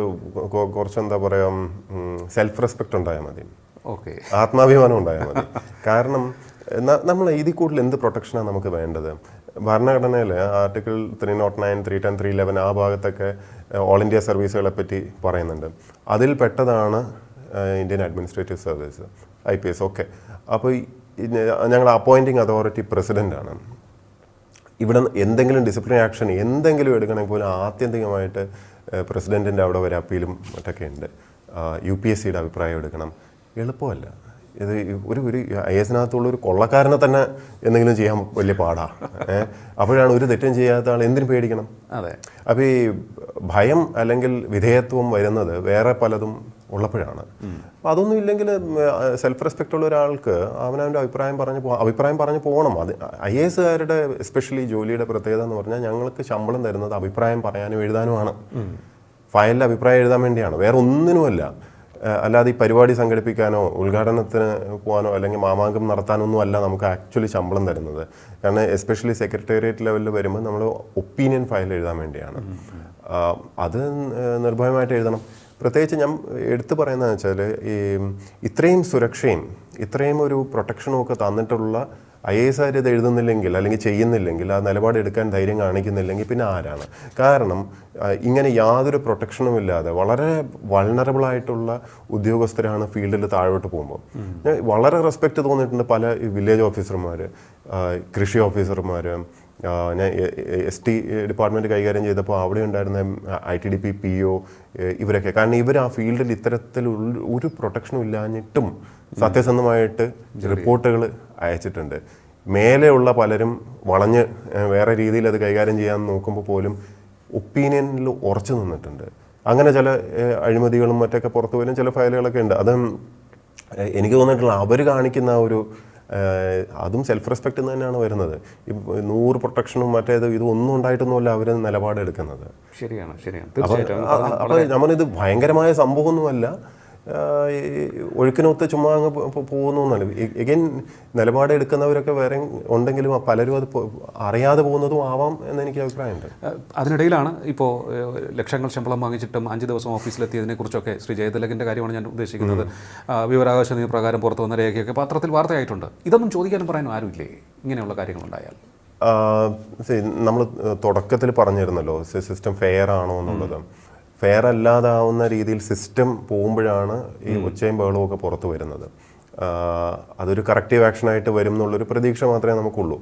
കുറച്ച് എന്താ പറയുക സെൽഫ് റെസ്പെക്ട് ഉണ്ടായാൽ മതി. ഓക്കെ. ആത്മാഭിമാനം ഉണ്ടായാൽ മതി. കാരണം നമ്മൾ ഇതിൽ കൂടുതൽ എന്ത് പ്രൊട്ടക്ഷനാണ് നമുക്ക് വേണ്ടത്? ഭരണഘടനയിൽ article three not nine three ten three eleven ആ ഭാഗത്തൊക്കെ ഓൾ ഇന്ത്യ സർവീസുകളെ പറ്റി പറയുന്നുണ്ട്. അതിൽ പെട്ടതാണ് Indian administrative service I P S. ഒക്കെ അപ്പോൾ ഞങ്ങളുടെ അപ്പോയിന്റിങ് അതോറിറ്റി പ്രസിഡന്റാണ് ഇവിടെ എന്തെങ്കിലും ഡിസിപ്ലിൻ ആക്ഷൻ എന്തെങ്കിലും എടുക്കണമെങ്കിൽ പോലും ആത്യന്തികമായിട്ട് പ്രസിഡന്റിന്റെ അവിടെ ഒരു അപ്പീലും മറ്റൊക്കെ ഉണ്ട്. യു പി എസ് സിയുടെ അഭിപ്രായം എടുക്കണം. എളുപ്പമല്ല. ഇത് ഒരു ഒരു ഐ എസിനകത്തുള്ള ഒരു കൊള്ളക്കാരനെ തന്നെ എന്തെങ്കിലും ചെയ്യാൻ വലിയ പാടാണ് ഏഹ് അപ്പോഴാണ് ഒരു തെറ്റും ചെയ്യാത്ത ആൾ എന്തിനു പേടിക്കണം? അതെ. അപ്പോൾ ഈ ഭയം അല്ലെങ്കിൽ വിധേയത്വം വരുന്നത് വേറെ പലതും ഉള്ളപ്പോഴാണ്. അപ്പം അതൊന്നും ഇല്ലെങ്കിൽ സെൽഫ് റെസ്പെക്റ്റ് ഉള്ള ഒരാൾക്ക് അവനവന്റെ അഭിപ്രായം പറഞ്ഞു പോ അഭിപ്രായം പറഞ്ഞു പോകണം അത് ഐ എ എസുകാരുടെ എസ്പെഷ്യലി ജോലിയുടെ പ്രത്യേകത എന്ന് പറഞ്ഞാൽ ഞങ്ങൾക്ക് ശമ്പളം തരുന്നത് അഭിപ്രായം പറയാനും എഴുതാനുമാണ്. ഫയലിൽ അഭിപ്രായം എഴുതാൻ വേണ്ടിയാണ്. വേറെ ഒന്നിനുമല്ല. അല്ലാതെ ഈ പരിപാടി സംഘടിപ്പിക്കാനോ ഉദ്ഘാടനത്തിന് പോകാനോ അല്ലെങ്കിൽ മാമാങ്കം നടത്താനോ ഒന്നും അല്ല നമുക്ക് ആക്ച്വലി ശമ്പളം തരുന്നത്. കാരണം എസ്പെഷ്യലി സെക്രട്ടേറിയറ്റ് ലെവലിൽ വരുമ്പോൾ നമ്മൾ ഒപ്പീനിയൻ ഫയൽ എഴുതാൻ വേണ്ടിയാണ്. അത് നിർഭയമായിട്ട് എഴുതണം. പ്രത്യേകിച്ച് ഞാൻ എടുത്തു പറയുന്നതെന്ന് വെച്ചാൽ ഈ ഇത്രയും സുരക്ഷയും ഇത്രയും ഒരു പ്രൊട്ടക്ഷനും ഒക്കെ തന്നിട്ടുള്ള ഐ എസ് ആർ ഇത് എഴുതുന്നില്ലെങ്കിൽ അല്ലെങ്കിൽ ചെയ്യുന്നില്ലെങ്കിൽ ആ നിലപാട് എടുക്കാൻ ധൈര്യം കാണിക്കുന്നില്ലെങ്കിൽ പിന്നെ ആരാണ്? കാരണം ഇങ്ങനെ യാതൊരു പ്രൊട്ടക്ഷനും ഇല്ലാതെ വളരെ വൾണറബിളായിട്ടുള്ള ഉദ്യോഗസ്ഥരാണ് ഫീൽഡിൽ താഴോട്ട് പോകുമ്പോൾ. ഞാൻ വളരെ റെസ്പെക്റ്റ് തോന്നിയിട്ടുണ്ട് പല വില്ലേജ് ഓഫീസർമാർ കൃഷി ഓഫീസർമാർ ഞാൻ എസ് ടി ഡിപ്പാർട്ട്മെന്റ് കൈകാര്യം ചെയ്തപ്പോൾ അവിടെ ഉണ്ടായിരുന്ന I T D P P O ഇവരൊക്കെ. കാരണം ഇവർ ആ ഫീൽഡിൽ ഇത്തരത്തിൽ ഒരു പ്രൊട്ടക്ഷനും ഇല്ലാഞ്ഞിട്ടും സത്യസന്ധമായിട്ട് റിപ്പോർട്ടുകൾ അയച്ചിട്ടുണ്ട്. മേലെയുള്ള പലരും വളഞ്ഞ് വേറെ രീതിയിൽ അത് കൈകാര്യം ചെയ്യാൻ നോക്കുമ്പോൾ പോലും ഒപ്പീനിയനിൽ ഉറച്ചു നിന്നിട്ടുണ്ട്. അങ്ങനെ ചില അഴിമതികളും മറ്റൊക്കെ പുറത്തു വരും ചില ഫയലുകളൊക്കെ ഉണ്ട്. അത് എനിക്ക് തോന്നിയിട്ടുള്ള അവർ കാണിക്കുന്ന ഒരു അതും സെൽഫ് റെസ്പെക്റ്റ് തന്നെയാണ് വരുന്നത്. നൂറ് പ്രൊട്ടക്ഷനും മറ്റേത് ഇതും ഒന്നും ഉണ്ടായിട്ടൊന്നുമല്ല അവർ നിലപാടെടുക്കുന്നത്. ശരിയാണ് ശരിയാണ്. അപ്പോൾ നമ്മളിത് ഭയങ്കരമായ സംഭവമൊന്നുമല്ല. ഒഴുക്കിനൊത്ത് ചുമ്മാ അങ്ങ് പോകുന്നു എന്നല്ല എഗൈൻ നിലപാട് എടുക്കുന്നവരൊക്കെ വേറെ ഉണ്ടെങ്കിലും പലരും അത് അറിയാതെ പോകുന്നതും ആവാം എന്നെനിക്ക് അഭിപ്രായമുണ്ട്. അതിനിടയിലാണ് ഇപ്പോൾ ലക്ഷങ്ങൾ ശമ്പളം വാങ്ങിച്ചിട്ടും അഞ്ച് ദിവസം ഓഫീസിലെത്തിയതിനെ കുറിച്ചൊക്കെ ശ്രീ ജയതിലകിന്റെ കാര്യമാണ് ഞാൻ ഉദ്ദേശിക്കുന്നത്. വിവരാകാശ വിവരാവകാശ നിയമപ്രകാരം പുറത്തു വന്ന രേഖയൊക്കെ പത്രത്തിൽ വാർത്തയായിട്ടുണ്ട്. ഇതൊന്നും ചോദിക്കാനും പറയാനും ആരുമില്ലേ? ഇങ്ങനെയുള്ള കാര്യങ്ങളുണ്ടായാൽ. നമ്മൾ തുടക്കത്തിൽ പറഞ്ഞിരുന്നല്ലോ സിസ്റ്റം ഫെയർ ആണോ എന്നുള്ളത്. ഫെയർ അല്ലാതാവുന്ന രീതിയിൽ സിസ്റ്റം പോകുമ്പോഴാണ് ഈ ഒച്ചയും ബഹളവും ഒക്കെ പുറത്തു വരുന്നത്. അതൊരു കറക്റ്റീവ് ആക്ഷനായിട്ട് വരും എന്നുള്ളൊരു പ്രതീക്ഷ മാത്രമേ നമുക്കുള്ളൂ.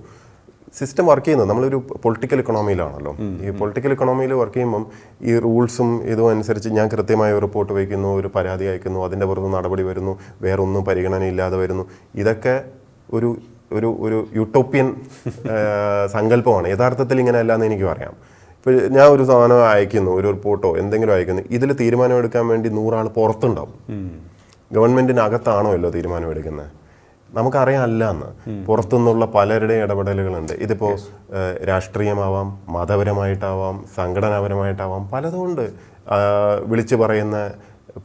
സിസ്റ്റം വർക്ക് ചെയ്യുന്നത് നമ്മളൊരു പൊളിറ്റിക്കൽ ഇക്കണോമിയിലാണല്ലോ ഈ പൊളിറ്റിക്കൽ ഇക്കണോമിയിൽ വർക്ക് ചെയ്യുമ്പം ഈ റൂൾസും ഇതും അനുസരിച്ച് ഞാൻ കൃത്യമായ റിപ്പോർട്ട് വയ്ക്കുന്നു ഒരു പരാതി അയക്കുന്നു അതിന്റെ പുറത്ത് നടപടി വരുന്നു വേറെ ഒന്നും പരിഗണന ഇല്ലാതെ വരുന്നു. ഇതൊക്കെ ഒരു ഒരു ഒരു യൂട്ടോപ്യൻ സങ്കല്പമാണ്. യഥാർത്ഥത്തിൽ ഇങ്ങനെ അല്ല എന്ന് എനിക്ക് പറയാം. ഇപ്പോൾ ഞാൻ ഒരു സാധനം അയക്കുന്നു ഒരു റിപ്പോർട്ടോ എന്തെങ്കിലും അയക്കുന്നു ഇതിൽ തീരുമാനമെടുക്കാൻ വേണ്ടി നൂറാൾ പുറത്തുണ്ടാവും. ഗവൺമെന്റിനകത്താണോ അല്ലോ തീരുമാനമെടുക്കുന്നത്? നമുക്കറിയാമല്ല നമുക്കറിയാം അല്ല എന്ന് പുറത്തുനിന്നുള്ള പലരുടെയും ഇടപെടലുകളുണ്ട്. ഇതിപ്പോൾ രാഷ്ട്രീയമാവാം മതപരമായിട്ടാവാം സംഘടനാപരമായിട്ടാവാം പലതുകൊണ്ട് വിളിച്ചു പറയുന്ന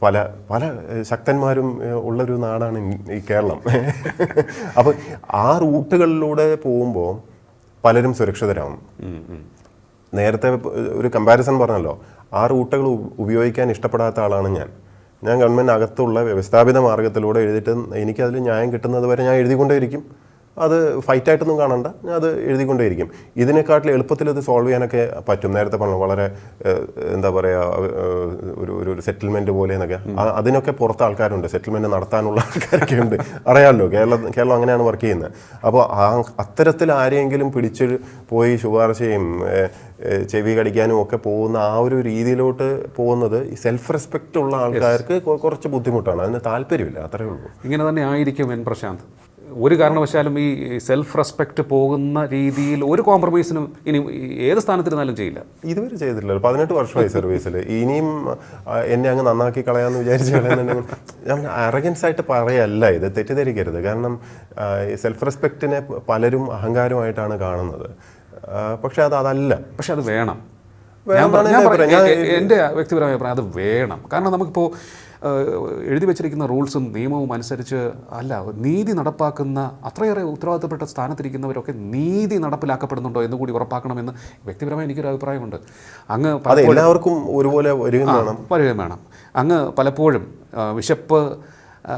പല പല ശക്തന്മാരും ഉള്ളൊരു നാടാണ് ഈ- ഈ കേരളം. അപ്പോൾ ആ റൂട്ടുകളിലൂടെ പോകുമ്പോൾ പലരും സുരക്ഷിതരാകും നേരത്തെ ഒരു കമ്പാരിസൺ പറഞ്ഞല്ലോ. ആ റൂട്ടുകൾ ഉപയോഗിക്കാൻ ഇഷ്ടപ്പെടാത്ത ആളാണ് ഞാൻ. ഞാൻ ഗവൺമെന്റ് അകത്തുള്ള വ്യവസ്ഥാപിത മാർഗത്തിലൂടെ എഴുതിയിട്ട് എനിക്കതിൽ ന്യായം കിട്ടുന്നത് വരെ ഞാൻ എഴുതിക്കൊണ്ടേയിരിക്കും. അത് ഫൈറ്റായിട്ടൊന്നും കാണണ്ട. ഞാൻ അത് എഴുതിക്കൊണ്ടേയിരിക്കും. ഇതിനെക്കാട്ടിൽ എളുപ്പത്തിൽ ഇത് സോൾവ് ചെയ്യാനൊക്കെ പറ്റും. നേരത്തെ പറഞ്ഞു വളരെ എന്താ പറയുക ഒരു ഒരു സെറ്റിൽമെന്റ് പോലെ എന്നൊക്കെ അതിനൊക്കെ പുറത്ത് ആൾക്കാരുണ്ട്. സെറ്റിൽമെന്റ് നടത്താനുള്ള ആൾക്കാരൊക്കെ ഉണ്ട്. അറിയാമല്ലോ കേരളം കേരളം അങ്ങനെയാണ് വർക്ക് ചെയ്യുന്നത്. അപ്പോൾ ആ അത്തരത്തിൽ ആരെയെങ്കിലും പിടിച്ച് പോയി ശുപാർശയും ചെവി കടിക്കാനും ഒക്കെ പോകുന്ന ആ ഒരു രീതിയിലോട്ട് പോകുന്നത് സെൽഫ് റെസ്പെക്റ്റ് ഉള്ള ആൾക്കാർക്ക് കുറച്ച് ബുദ്ധിമുട്ടാണ്. അതിന് താല്പര്യമില്ല അത്രേ ഉള്ളൂ. ഇങ്ങനെ തന്നെ ആയിരിക്കും എൻ പ്രശാന്ത്. ഒരു കാരണവശാലും ഈ സെൽഫ് റെസ്പെക്റ്റ് പോകുന്ന രീതിയിൽ ഒരു കോംപ്രമൈസിനും ഇനി ഏത് സ്ഥാനത്തിരുന്നാലും ചെയ്യില്ല. ഇതുവരെ ചെയ്തിട്ടില്ല. പതിനെട്ട് വർഷമായി സർവീസിൽ ഇനിയും എന്നെ അങ്ങ് നന്നാക്കി കളയാമെന്ന് വിചാരിച്ച് കളയുന്നുണ്ടെങ്കിൽ ഞാൻ അറഗൻസ് ആയിട്ട് പറയല്ല. ഇത് തെറ്റിദ്ധരിക്കരുത്. കാരണം സെൽഫ് റെസ്പെക്റ്റിനെ പലരും അഹങ്കാരമായിട്ടാണ് കാണുന്നത്. പക്ഷെ അത് അതല്ല. പക്ഷെ അത് വേണം. എന്റെ വ്യക്തിപരമായ അഭിപ്രായം അത് വേണം. കാരണം നമുക്കിപ്പോൾ എഴുതി വെച്ചിരിക്കുന്ന റൂൾസും നിയമവും അനുസരിച്ച് അല്ല നീതി നടപ്പാക്കുന്ന അത്രയേറെ ഉത്തരവാദിത്തപ്പെട്ട സ്ഥാനത്തിരിക്കുന്നവരൊക്കെ നീതി നടപ്പിലാക്കപ്പെടുന്നുണ്ടോ എന്ന് കൂടി ഉറപ്പാക്കണമെന്ന് വ്യക്തിപരമായി എനിക്കൊരു അഭിപ്രായമുണ്ട്. അങ്ങ് എല്ലാവർക്കും ഒരുപോലെ വരികയും വേണം. അങ്ങ് പലപ്പോഴും വിശപ്പ്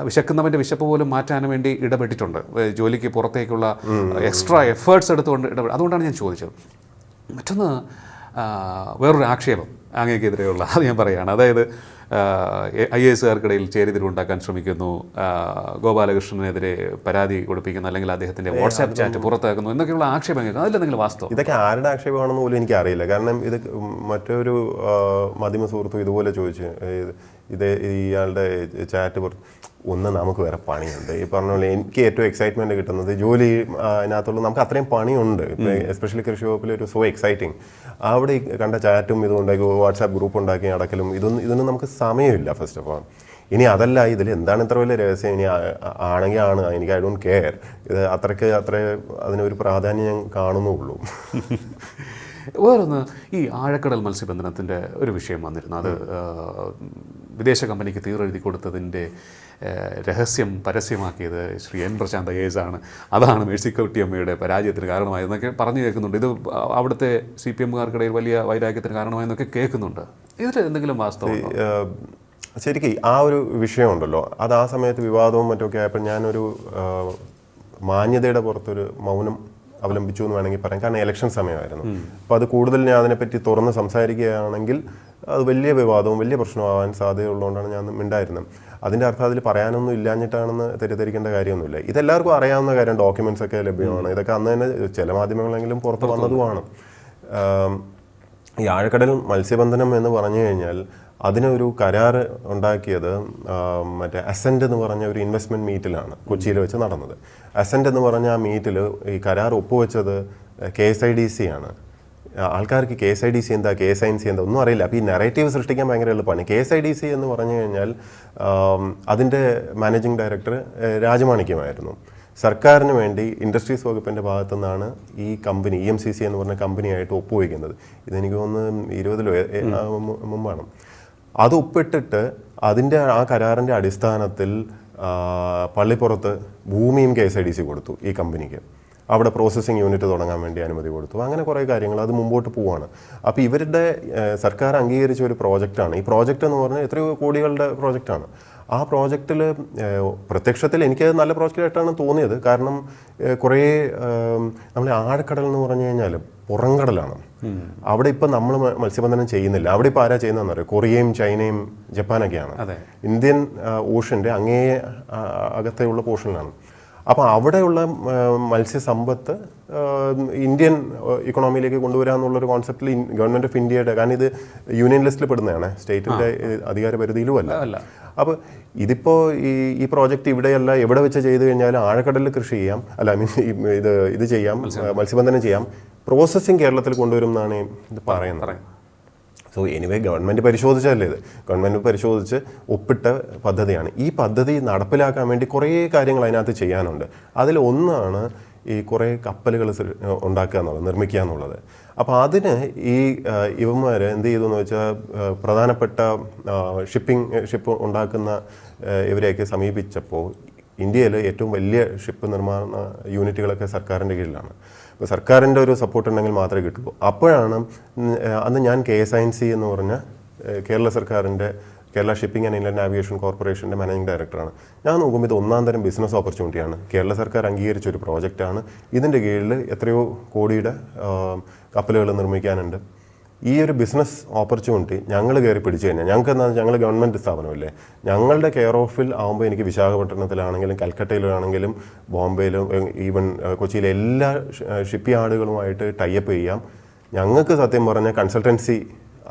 വിശക്കുന്നവന്റെ വിശപ്പ് പോലും മാറ്റാൻ വേണ്ടി ഇടപെട്ടിട്ടുണ്ട്. ജോലിക്ക് പുറത്തേക്കുള്ള എക്സ്ട്രാ എഫേർട്സ് എടുത്തുകൊണ്ട് ഇടപെടും അതുകൊണ്ടാണ് ഞാൻ ചോദിച്ചത്. മറ്റൊന്ന് വേറൊരു ആക്ഷേപം അങ്ങേക്കെതിരെയുള്ള അത് ഞാൻ പറയുകയാണ്. അതായത് ഐ എ എസുകാർക്കിടയിൽ ചേരിതിരിവുണ്ടാക്കാൻ ശ്രമിക്കുന്നു. ഗോപാലകൃഷ്ണനെതിരെ പരാതി കൊടുപ്പിക്കുന്നു അല്ലെങ്കിൽ അദ്ദേഹത്തിന്റെ വാട്സാപ്പ് ചാറ്റ് പുറത്താക്കുന്നു എന്നൊക്കെയുള്ള ആക്ഷേപം കേൾക്കുന്നു അതിലെന്തെങ്കിലും വാസ്തവം. ഇതൊക്കെ ആരുടെ ആക്ഷേപമാണെന്ന് പോലും എനിക്ക് അറിയില്ല കാരണം ഇത് മറ്റൊരു മാധ്യമ സുഹൃത്തും ഇതുപോലെ ചോദിച്ചു ഇത് ഇത് ഇയാളുടെ ചാറ്റ് പുറത്ത് ഒന്ന് നമുക്ക് വേറെ പണിയുണ്ട്. ഈ പറഞ്ഞ പോലെ എനിക്ക് ഏറ്റവും എക്സൈറ്റ്മെന്റ് കിട്ടുന്നത് ജോലി അതിനകത്തുള്ള നമുക്ക് അത്രയും പണിയുണ്ട്. എസ്പെഷ്യലി കൃഷി വകുപ്പിൽ ഒരു സോ എക്സൈറ്റിംഗ് അവിടെ കണ്ട ചാറ്റും ഇതും ഉണ്ടാക്കി വാട്സാപ്പ് ഗ്രൂപ്പ് ഉണ്ടാക്കി അടക്കലും ഇതൊന്നും ഇതൊന്നും നമുക്ക് സമയമില്ല ഫസ്റ്റ് ഓഫ് ഓൾ ഇനി അതല്ല ഇതിൽ എന്താണ് ഇത്ര വലിയ രഹസ്യം? ഇനി ആണെങ്കിൽ ആണ് എനിക്ക് ഐ ഡോണ്ട് കെയർ ഇത് അത്രയ്ക്ക് അത്ര അതിനൊരു പ്രാധാന്യം ഞാൻ കാണുന്നുള്ളൂ. വേറൊന്ന് ഈ ആഴക്കടൽ മത്സ്യബന്ധനത്തിന്റെ ഒരു വിഷയം വന്നിരുന്നു. അത് വിദേശ കമ്പനിക്ക് തീരെഴുതി കൊടുത്തതിന്റെ രഹസ്യം പരസ്യമാക്കിയത് Shri N Prashanth I S ആണ് അതാണ് മേഴ്സിക്കുട്ടിയമ്മയുടെ പരാജയത്തിന് കാരണമായതെന്നൊക്കെ പറഞ്ഞു കേൾക്കുന്നുണ്ട്. ഇത് അവിടുത്തെ സി പി എമ്മുകാർക്കിടയിൽ വലിയ വൈരാഗ്യത്തിന് കാരണമായെന്നൊക്കെ കേൾക്കുന്നുണ്ട്. ഇതിൽ എന്തെങ്കിലും വാസ്തവം ശരിക്കും ആ ഒരു വിഷയമുണ്ടല്ലോ. അത് ആ സമയത്ത് വിവാദവും മറ്റൊക്കെ ആയപ്പോൾ ഞാനൊരു മാന്യതയുടെ പുറത്തൊരു മൗനം അവലംബിച്ചു എന്ന് വേണമെങ്കിൽ പറയാം. കാരണം ഇലക്ഷൻ സമയമായിരുന്നു. അപ്പോൾ അത് കൂടുതൽ ഞാൻ അതിനെപ്പറ്റി തുറന്ന് സംസാരിക്കുകയാണെങ്കിൽ അത് വലിയ വിവാദവും വലിയ പ്രശ്നമാവാൻ സാധ്യതയുള്ളതുകൊണ്ടാണ് ഞാൻ മിണ്ടായിരുന്നത്. അതിന്റെ അർത്ഥം അതിൽ പറയാനൊന്നും ഇല്ലാഞ്ഞിട്ടാണെന്ന് തെറ്റിദ്ധരിക്കേണ്ട കാര്യമൊന്നുമില്ല. ഇതെല്ലാവർക്കും അറിയാവുന്ന കാര്യം ഡോക്യുമെന്റ്സ് ഒക്കെ ലഭ്യമാണ്. ഇതൊക്കെ അന്ന് തന്നെ ചില മാധ്യമങ്ങളെങ്കിലും പുറത്ത് വന്നതുമാണ്. ഈ ആഴക്കടൽ മത്സ്യബന്ധനം എന്ന് പറഞ്ഞു കഴിഞ്ഞാൽ അതിനൊരു കരാർ ഉണ്ടാക്കിയത് മറ്റേ അസെന്റ് എന്ന് പറഞ്ഞ ഒരു ഇൻവെസ്റ്റ്മെന്റ് മീറ്റിലാണ് കൊച്ചിയിൽ വെച്ച് നടന്നത്. അസെന്റ് എന്ന് പറഞ്ഞ ആ മീറ്റിൽ ഈ കരാർ ഒപ്പുവെച്ചത് K S I D C ആണ്. ആൾക്കാർക്ക് K S I D C എന്താ K S I N C എന്താ ഒന്നും അറിയില്ല. അപ്പോൾ ഈ നെറേറ്റീവ് സൃഷ്ടിക്കാൻ ഭയങ്കര എളുപ്പമാണ് K S I D C എന്ന് പറഞ്ഞു കഴിഞ്ഞാൽ അതിന്റെ മാനേജിംഗ് ഡയറക്ടർ രാജമാണിക്യമായിരുന്നു. സർക്കാരിന് വേണ്ടി ഇൻഡസ്ട്രീസ് വകുപ്പിന്റെ ഭാഗത്തു നിന്നാണ് ഈ company E M C C എന്ന് പറഞ്ഞ കമ്പനിയായിട്ട് ഒപ്പുവയ്ക്കുന്നത് ഇതെനിക്ക് തോന്നുന്നു ഇരുപതിലോ മുമ്പാണ്. അത് ഒപ്പിട്ടിട്ട് അതിന്റെ ആ കരാറിന്റെ അടിസ്ഥാനത്തിൽ പള്ളിപ്പുറത്ത് ഭൂമിയും K S I D C കൊടുത്തു ഈ കമ്പനിക്ക് അവിടെ പ്രോസസ്സിംഗ് യൂണിറ്റ് തുടങ്ങാൻ വേണ്ടി അനുമതി കൊടുത്തു. അങ്ങനെ കുറേ കാര്യങ്ങൾ അത് മുമ്പോട്ട് പോവാണ്. അപ്പോൾ ഇവരുടെ സർക്കാർ അംഗീകരിച്ച ഒരു പ്രോജക്റ്റാണ് ഈ പ്രോജക്റ്റ് എന്ന് പറഞ്ഞാൽ എത്രയോ കോടികളുടെ പ്രോജക്റ്റാണ് ആ പ്രോജക്റ്റിൽ പ്രത്യക്ഷത്തിൽ എനിക്ക് നല്ല പ്രോജക്റ്റായിട്ടാണ് തോന്നിയത്. കാരണം കുറേ നമ്മൾ ആഴക്കടൽ എന്ന് പറഞ്ഞു കഴിഞ്ഞാൽ പുറംകടലാണ്. അവിടെ ഇപ്പം നമ്മൾ മത്സ്യബന്ധനം ചെയ്യുന്നില്ല. അവിടെ ഇപ്പോൾ ആരാ ചെയ്യുന്നതെന്ന് അറിയാം? കൊറിയയും ചൈനയും ജപ്പാനൊക്കെയാണ്. ഇന്ത്യൻ ഓഷന്റെ അങ്ങേ അകത്തെയുള്ള പോർഷനിലാണ് അപ്പോൾ അവിടെയുള്ള മത്സ്യസമ്പത്ത് ഇന്ത്യൻ ഇക്കണോമിയിലേക്ക് കൊണ്ടുവരിക എന്നുള്ളൊരു കോൺസെപ്റ്റിൽ ഗവൺമെന്റ് ഓഫ് ഇന്ത്യയുടെ കാരണം ഇത് യൂണിയൻ ലിസ്റ്റിൽ പെടുന്നതാണ്. സ്റ്റേറ്റിന്റെ അധികാര പരിധിയിലും അല്ല. അല്ല. അപ്പോൾ ഇതിപ്പോൾ ഈ ഈ പ്രോജക്റ്റ് ഇവിടെയല്ല എവിടെ വെച്ച് ചെയ്തു കഴിഞ്ഞാലും ആഴക്കടലിൽ കൃഷി ചെയ്യാം. അല്ല ഐ മീൻ ഇത് ഇത് ചെയ്യാം മത്സ്യബന്ധനം ചെയ്യാം. പ്രോസസ്സിങ് കേരളത്തിൽ കൊണ്ടുവരും എന്നാണ് ഇത് പറയുന്നത്. സോ എനിവേ ഗവൺമെന്റ് പരിശോധിച്ചല്ലേ ഇത്? ഗവൺമെന്റ് പരിശോധിച്ച് ഒപ്പിട്ട പദ്ധതിയാണ്. ഈ പദ്ധതി നടപ്പിലാക്കാൻ വേണ്ടി കുറേ കാര്യങ്ങൾ അതിനകത്ത് ചെയ്യാനുണ്ട്. അതിൽ ഒന്നാണ് ഈ കുറേ കപ്പലുകൾ ഉണ്ടാക്കുക എന്നുള്ളത് നിർമ്മിക്കുക എന്നുള്ളത്. അപ്പോൾ അതിന് ഈ ഇവന്മാർ എന്ത് ചെയ്തു എന്ന് വെച്ചാൽ പ്രധാനപ്പെട്ട ഷിപ്പിംഗ് ഷിപ്പ് ഉണ്ടാക്കുന്ന ഇവരെയൊക്കെ സമീപിച്ചപ്പോൾ ഇന്ത്യയിൽ ഏറ്റവും വലിയ ഷിപ്പ് നിർമ്മാണ യൂണിറ്റുകളൊക്കെ സർക്കാരിന്റെ കീഴിലാണ്. അപ്പോൾ സർക്കാരിന്റെ ഒരു സപ്പോർട്ട് ഉണ്ടെങ്കിൽ മാത്രമേ കിട്ടുള്ളൂ. അപ്പോഴാണ് അന്ന് ഞാൻ K S I N C എന്ന് പറഞ്ഞ കേരള സർക്കാരിന്റെ Kerala shipping and inland navigation കോർപ്പറേഷന്റെ മാനേജിംഗ് ഡയറക്ടറാണ് ഞാൻ നോക്കുമ്പോൾ ഇത് ഒന്നാം തരം ബിസിനസ് ഓപ്പർച്യൂണിറ്റിയാണ് കേരള സർക്കാർ അംഗീകരിച്ച ഒരു പ്രോജക്റ്റാണ് ഇതിന്റെ കീഴിൽ എത്രയോ കോടിയുടെ കപ്പലുകൾ നിർമ്മിക്കാനുണ്ട്. ഈ ഒരു ബിസിനസ് ഓപ്പർച്യൂണിറ്റി ഞങ്ങൾ കയറി പിടിച്ചു കഴിഞ്ഞാൽ ഞങ്ങൾക്ക് എന്താ ഞങ്ങൾ ഗവൺമെന്റ് സ്ഥാപനമല്ലേ? ഞങ്ങളുടെ കെയർ ഓഫിൽ ആകുമ്പോൾ എനിക്ക് വിശാഖപട്ടണത്തിലാണെങ്കിലും കൽക്കട്ടയിലാണെങ്കിലും ബോംബെയിലും ഈവൻ കൊച്ചിയിലെ എല്ലാ ഷിപ്പ് യാർഡുകളുമായിട്ട് ടൈപ്പ് ചെയ്യാം. ഞങ്ങൾക്ക് സത്യം പറഞ്ഞാൽ കൺസൾട്ടൻസി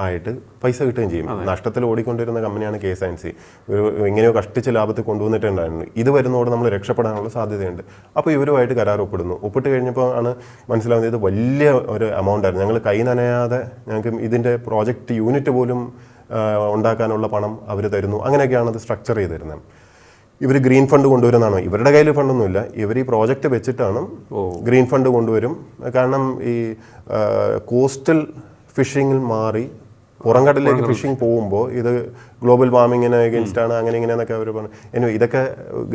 ആയിട്ട് പൈസ കിട്ടുകയും ചെയ്യും. നഷ്ടത്തിൽ ഓടിക്കൊണ്ടിരുന്ന കമ്പനിയാണ് കെ എസ് ആൻ സി. ഒരു എങ്ങനെയോ കഷ്ടിച്ച ലാഭത്തിൽ കൊണ്ടുവന്നിട്ടുണ്ടായിരുന്നു ഇത് വരുന്നതോടെ നമ്മൾ രക്ഷപ്പെടാനുള്ള സാധ്യതയുണ്ട്. അപ്പോൾ ഇവരുമായിട്ട് കരാർ ഒപ്പിടുന്നു. ഒപ്പിട്ട് കഴിഞ്ഞപ്പോൾ ആണ് മനസ്സിലാവുന്നത് ഇത് വലിയ ഒരു എമൗണ്ട് ആയിരുന്നു. ഞങ്ങൾ കൈ നനയാതെ ഞങ്ങൾക്ക് ഇതിന്റെ പ്രോജക്റ്റ് യൂണിറ്റ് പോലും ഉണ്ടാക്കാനുള്ള പണം അവർ തരുന്നു. അങ്ങനെയൊക്കെയാണ് അത് സ്ട്രക്ചർ ചെയ്ത് തരുന്നത് ഇവർ ഗ്രീൻ ഫണ്ട് കൊണ്ടുവരുന്നതാണോ? ഇവരുടെ കയ്യിൽ ഫണ്ടൊന്നുമില്ല. ഇവർ ഈ പ്രോജക്റ്റ് വെച്ചിട്ടാണ് ഗ്രീൻ ഫണ്ട് കൊണ്ടുവരും. കാരണം ഈ കോസ്റ്റൽ ഫിഷിങ്ങിൽ മാറി പുറംകടലിലേക്ക് ഫിഷിംഗ് പോകുമ്പോൾ ഇത് ഗ്ലോബൽ വാർമിങ്ങിന് അഗേൻസ്റ്റ് ആണ് അങ്ങനെ ഇങ്ങനെ എന്നൊക്കെ അവർ പറഞ്ഞു. എനിവേ ഇതൊക്കെ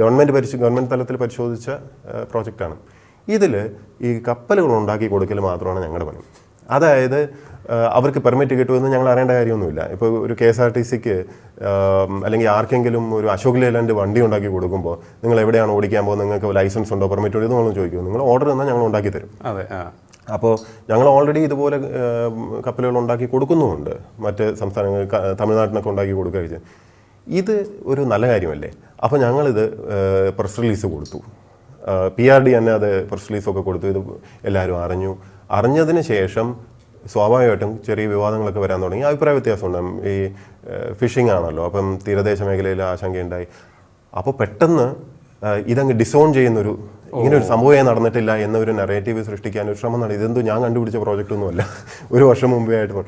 ഗവൺമെന്റ് പരിശോ ഗവൺമെന്റ് തലത്തിൽ പരിശോധിച്ച പ്രോജക്റ്റാണ് ഇതിൽ ഈ കപ്പലുകൾ ഉണ്ടാക്കി കൊടുക്കൽ മാത്രമാണ് ഞങ്ങളുടെ പണി. അതായത് അവർക്ക് പെർമിറ്റ് കിട്ടുമെന്ന് ഞങ്ങൾ അറിയേണ്ട കാര്യമൊന്നുമില്ല. ഇപ്പോൾ ഒരു കെ എസ് ആർ ടി സിക്ക് അല്ലെങ്കിൽ ആർക്കെങ്കിലും ഒരു അശോക് ലേലാൻഡ് വണ്ടി ഉണ്ടാക്കി കൊടുക്കുമ്പോൾ നിങ്ങൾ എവിടെയാണ് ഓടിക്കാൻ പോകുന്നത്? നിങ്ങൾക്ക് ലൈസൻസ് ഉണ്ടോ? പെർമിറ്റ് ഉണ്ടോ? എന്നൊന്നും ചോദിക്കുമോ ചോദിക്കും നിങ്ങൾ ഓർഡർ തന്നാൽ ഞങ്ങൾ ഉണ്ടാക്കി തരും. അതെ അപ്പോൾ ഞങ്ങൾ ഓൾറെഡി ഇതുപോലെ കപ്പലുകൾ ഉണ്ടാക്കി കൊടുക്കുന്നുമുണ്ട്. മറ്റ് സംസ്ഥാനങ്ങൾ തമിഴ്നാട്ടിനൊക്കെ ഉണ്ടാക്കി കൊടുക്കുക വെച്ചാൽ ഇത് ഒരു നല്ല കാര്യമല്ലേ? അപ്പോൾ ഞങ്ങളിത് പ്രസ് റിലീസ് കൊടുത്തു. പി ആർ ഡി തന്നെ അത് പ്രസ് റിലീസൊക്കെ കൊടുത്തു. ഇത് എല്ലാവരും അറിഞ്ഞു. അറിഞ്ഞതിന് ശേഷം സ്വാഭാവികമായിട്ടും ചെറിയ വിവാദങ്ങളൊക്കെ വരാൻ തുടങ്ങി. അഭിപ്രായ വ്യത്യാസമുണ്ട്. ഈ ഫിഷിംഗ് ആണല്ലോ. അപ്പം തീരദേശ മേഖലയിൽ ആശങ്കയുണ്ടായി അപ്പോൾ പെട്ടെന്ന് ഇതങ്ങ് ഡിസോൺ ചെയ്യുന്നൊരു ഇങ്ങനെ ഒരു സംഭവമേ നടന്നിട്ടില്ല എന്നൊരു നെറേറ്റീവ് സൃഷ്ടിക്കാൻ ഒരു ശ്രമം നടത്തി. ഇതെന്തോ ഞാൻ കണ്ടുപിടിച്ച പ്രോജക്റ്റ് ഒന്നുമല്ല ഒരു വർഷം മുമ്പേ ആയിട്ട്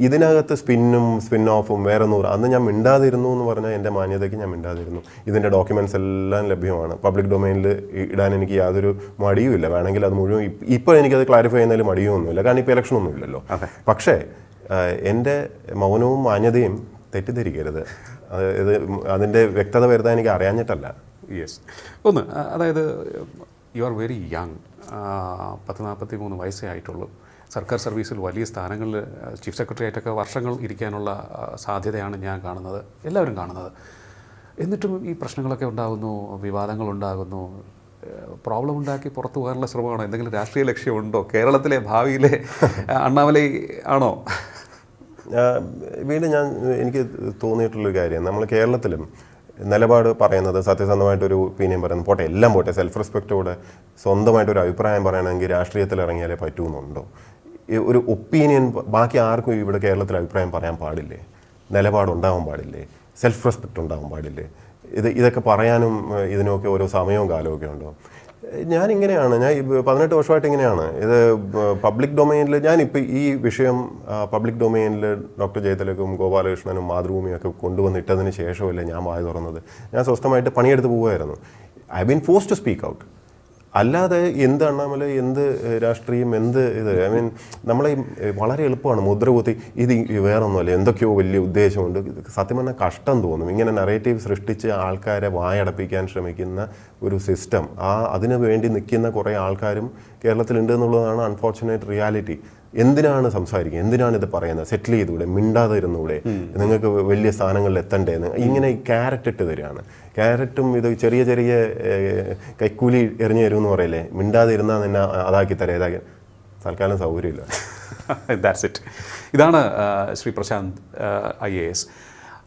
ഇതിനകത്ത് സ്പിന്നും സ്പിൻ ഓഫും വേറെ നൂറ് അന്ന് ഞാൻ മിണ്ടാതിരുന്നു എന്ന് പറഞ്ഞാൽ എന്റെ മാന്യതയ്ക്ക് ഞാൻ മിണ്ടാതിരുന്നു. ഇതിന്റെ ഡോക്യുമെന്റ്സ് എല്ലാം ലഭ്യമാണ്. പബ്ലിക് ഡൊമൈനിൽ ഇടാൻ എനിക്ക് യാതൊരു മടിയുമില്ല വേണമെങ്കിൽ അത് മുഴുവൻ ഇപ്പ- ഇപ്പോൾ എനിക്കത് ക്ലാരിഫൈ ചെയ്യുന്നതിൽ മടിയൊന്നുമില്ല. കാരണം ഇപ്പോൾ ഇലക്ഷൻ ഒന്നുമില്ലല്ലോ. പക്ഷേ എന്റെ മൗനവും മാന്യതയും തെറ്റിദ്ധരിക്കരുത്. അത് അതിന്റെ വ്യക്തത വരുത്താൻ എനിക്ക് അറിയാഞ്ഞിട്ടല്ല. യെസ് ഒന്ന് അതായത് യു ആർ വെരി യങ് പത്ത് നാൽപ്പത്തി മൂന്ന് വയസ്സേ ആയിട്ടുള്ളൂ. സർക്കാർ സർവീസിൽ വലിയ സ്ഥാനങ്ങളിൽ ചീഫ് സെക്രട്ടറി ആയിട്ടൊക്കെ വർഷങ്ങൾ ഇരിക്കാനുള്ള സാധ്യതയാണ് ഞാൻ കാണുന്നത് എല്ലാവരും കാണുന്നത്. എന്നിട്ടും ഈ പ്രശ്നങ്ങളൊക്കെ ഉണ്ടാകുന്നു വിവാദങ്ങൾ ഉണ്ടാകുന്നു. പ്രോബ്ലം ഉണ്ടാക്കി പുറത്തു പോകാനുള്ള ശ്രമമാണോ? എന്തെങ്കിലും രാഷ്ട്രീയ ലക്ഷ്യമുണ്ടോ? കേരളത്തിലെ ഭാവിയിലെ അണ്ണാമലൈ ആണോ? വീണ്ടും ഞാൻ എനിക്ക് തോന്നിയിട്ടുള്ളൊരു കാര്യം. നമ്മൾ കേരളത്തിലും നിലപാട് പറയുന്നത് സത്യസന്ധമായിട്ടൊരു ഒപ്പീനിയൻ പറയുന്നത്. പോട്ടെ എല്ലാം പോട്ടെ സെൽഫ് റെസ്പെക്റ്റോടെ സ്വന്തമായിട്ടൊരു അഭിപ്രായം പറയണമെങ്കിൽ രാഷ്ട്രീയത്തിൽ ഇറങ്ങിയാലേ പറ്റുമെന്നുണ്ടോ ഒരു ഒപ്പീനിയൻ ബാക്കി ആർക്കും ഇവിടെ കേരളത്തിൽ അഭിപ്രായം പറയാൻ പാടില്ലേ? നിലപാടുണ്ടാവാൻ പാടില്ലേ? സെൽഫ് റെസ്പെക്റ്റ് ഉണ്ടാവാൻ പാടില്ലേ? ഇത് ഇതൊക്കെ പറയാനും ഇതിനൊക്കെ ഓരോ സമയവും കാലമൊക്കെ ഉണ്ടോ? ഞാൻ ഇങ്ങനെയാണ് ഞാൻ പതിനെട്ട് വർഷമായിട്ട് ഇങ്ങനെയാണ്. ഇത് പബ്ലിക് ഡൊമൈനിൽ ഞാനിപ്പോൾ ഈ വിഷയം പബ്ലിക് ഡൊമൈനിൽ ഡോക്ടർ ജയതിലക്കും ഗോപാലകൃഷ്ണനും മാതൃഭൂമിയൊക്കെ കൊണ്ടുവന്നിട്ടതിന് ശേഷമല്ലേ ഞാൻ വായ തുറന്നത്. ഞാൻ സ്വസ്ഥമായിട്ട് പണിയെടുത്ത് പോവുമായിരുന്നു I been forced to speak out അല്ലാതെ എന്ത് അണ്ണാമല എന്ത് രാഷ്ട്രീയം എന്ത് ഇത്? ഐ മീൻ നമ്മളെ വളരെ എളുപ്പമാണ് മുദ്ര കുത്തി ഇത് വേറൊന്നുമല്ല എന്തൊക്കെയോ വലിയ ഉദ്ദേശമുണ്ട്. സത്യം പറഞ്ഞാൽ കഷ്ടം തോന്നും. ഇങ്ങനെ നറേറ്റീവ് സൃഷ്ടിച്ച് ആൾക്കാരെ വായടപ്പിക്കാൻ ശ്രമിക്കുന്ന ഒരു സിസ്റ്റം ആ അതിനു വേണ്ടി നിൽക്കുന്ന കുറേ ആൾക്കാരും കേരളത്തിലുണ്ട് എന്നുള്ളതാണ് അൺഫോർച്ചുനേറ്റ് റിയാലിറ്റി എന്തിനാണ് സംസാരിക്കുക എന്തിനാണ് ഇത് പറയുന്നത്? സെറ്റിൽ ചെയ്തുകൂടെ? മിണ്ടാതെ ഇരുന്നുകൂടെ? നിങ്ങൾക്ക് വലിയ സ്ഥാനങ്ങളിൽ എത്തണ്ടേ ഇങ്ങനെ ക്യാരറ്റ് ഇട്ട് തരികയാണ്. ക്യാരറ്റും ഇത് ചെറിയ ചെറിയ കൈക്കൂലി എറിഞ്ഞു തരുമെന്ന് പറയില്ലേ? മിണ്ടാതെ ഇരുന്നാൽ നിന്നെ അതാക്കി തരാം. ഇതാക്കി തൽക്കാലം സൗകര്യമില്ല. ദാറ്റ്സ് ഇറ്റ് ഇതാണ് Shri Prashanth I A S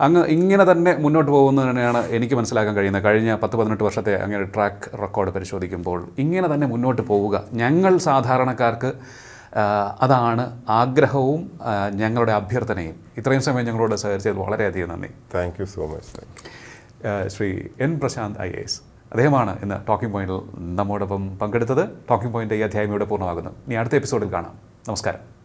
അങ്ങ് ഇങ്ങനെ തന്നെ മുന്നോട്ട് പോകുന്നത് തന്നെയാണ് എനിക്ക് മനസ്സിലാക്കാൻ കഴിയുന്നത്. കഴിഞ്ഞ പത്ത് പതിനെട്ട് വർഷത്തെ അങ്ങനെ ട്രാക്ക് റെക്കോർഡ് പരിശോധിക്കുമ്പോൾ ഇങ്ങനെ തന്നെ മുന്നോട്ട് പോവുക. ഞങ്ങൾ സാധാരണക്കാർക്ക് അതാണ് ആഗ്രഹവും ഞങ്ങളുടെ അഭ്യർത്ഥനയും. ഇത്രയും സമയം ഞങ്ങളോട് സഹകരിച്ചത് വളരെയധികം നന്ദി. Thank you so much Shri N Prashanth I S. അദ്ദേഹമാണ് ഇന്ന് ടോക്കിംഗ് പോയിന്റിൽ നമ്മോടൊപ്പം പങ്കെടുത്തത്. ടോക്കിംഗ് പോയിന്റ് ഈ അധ്യായം ഇവിടെ പൂർണമാകുന്നു. ഇനി അടുത്ത എപ്പിസോഡിൽ കാണാം. നമസ്കാരം.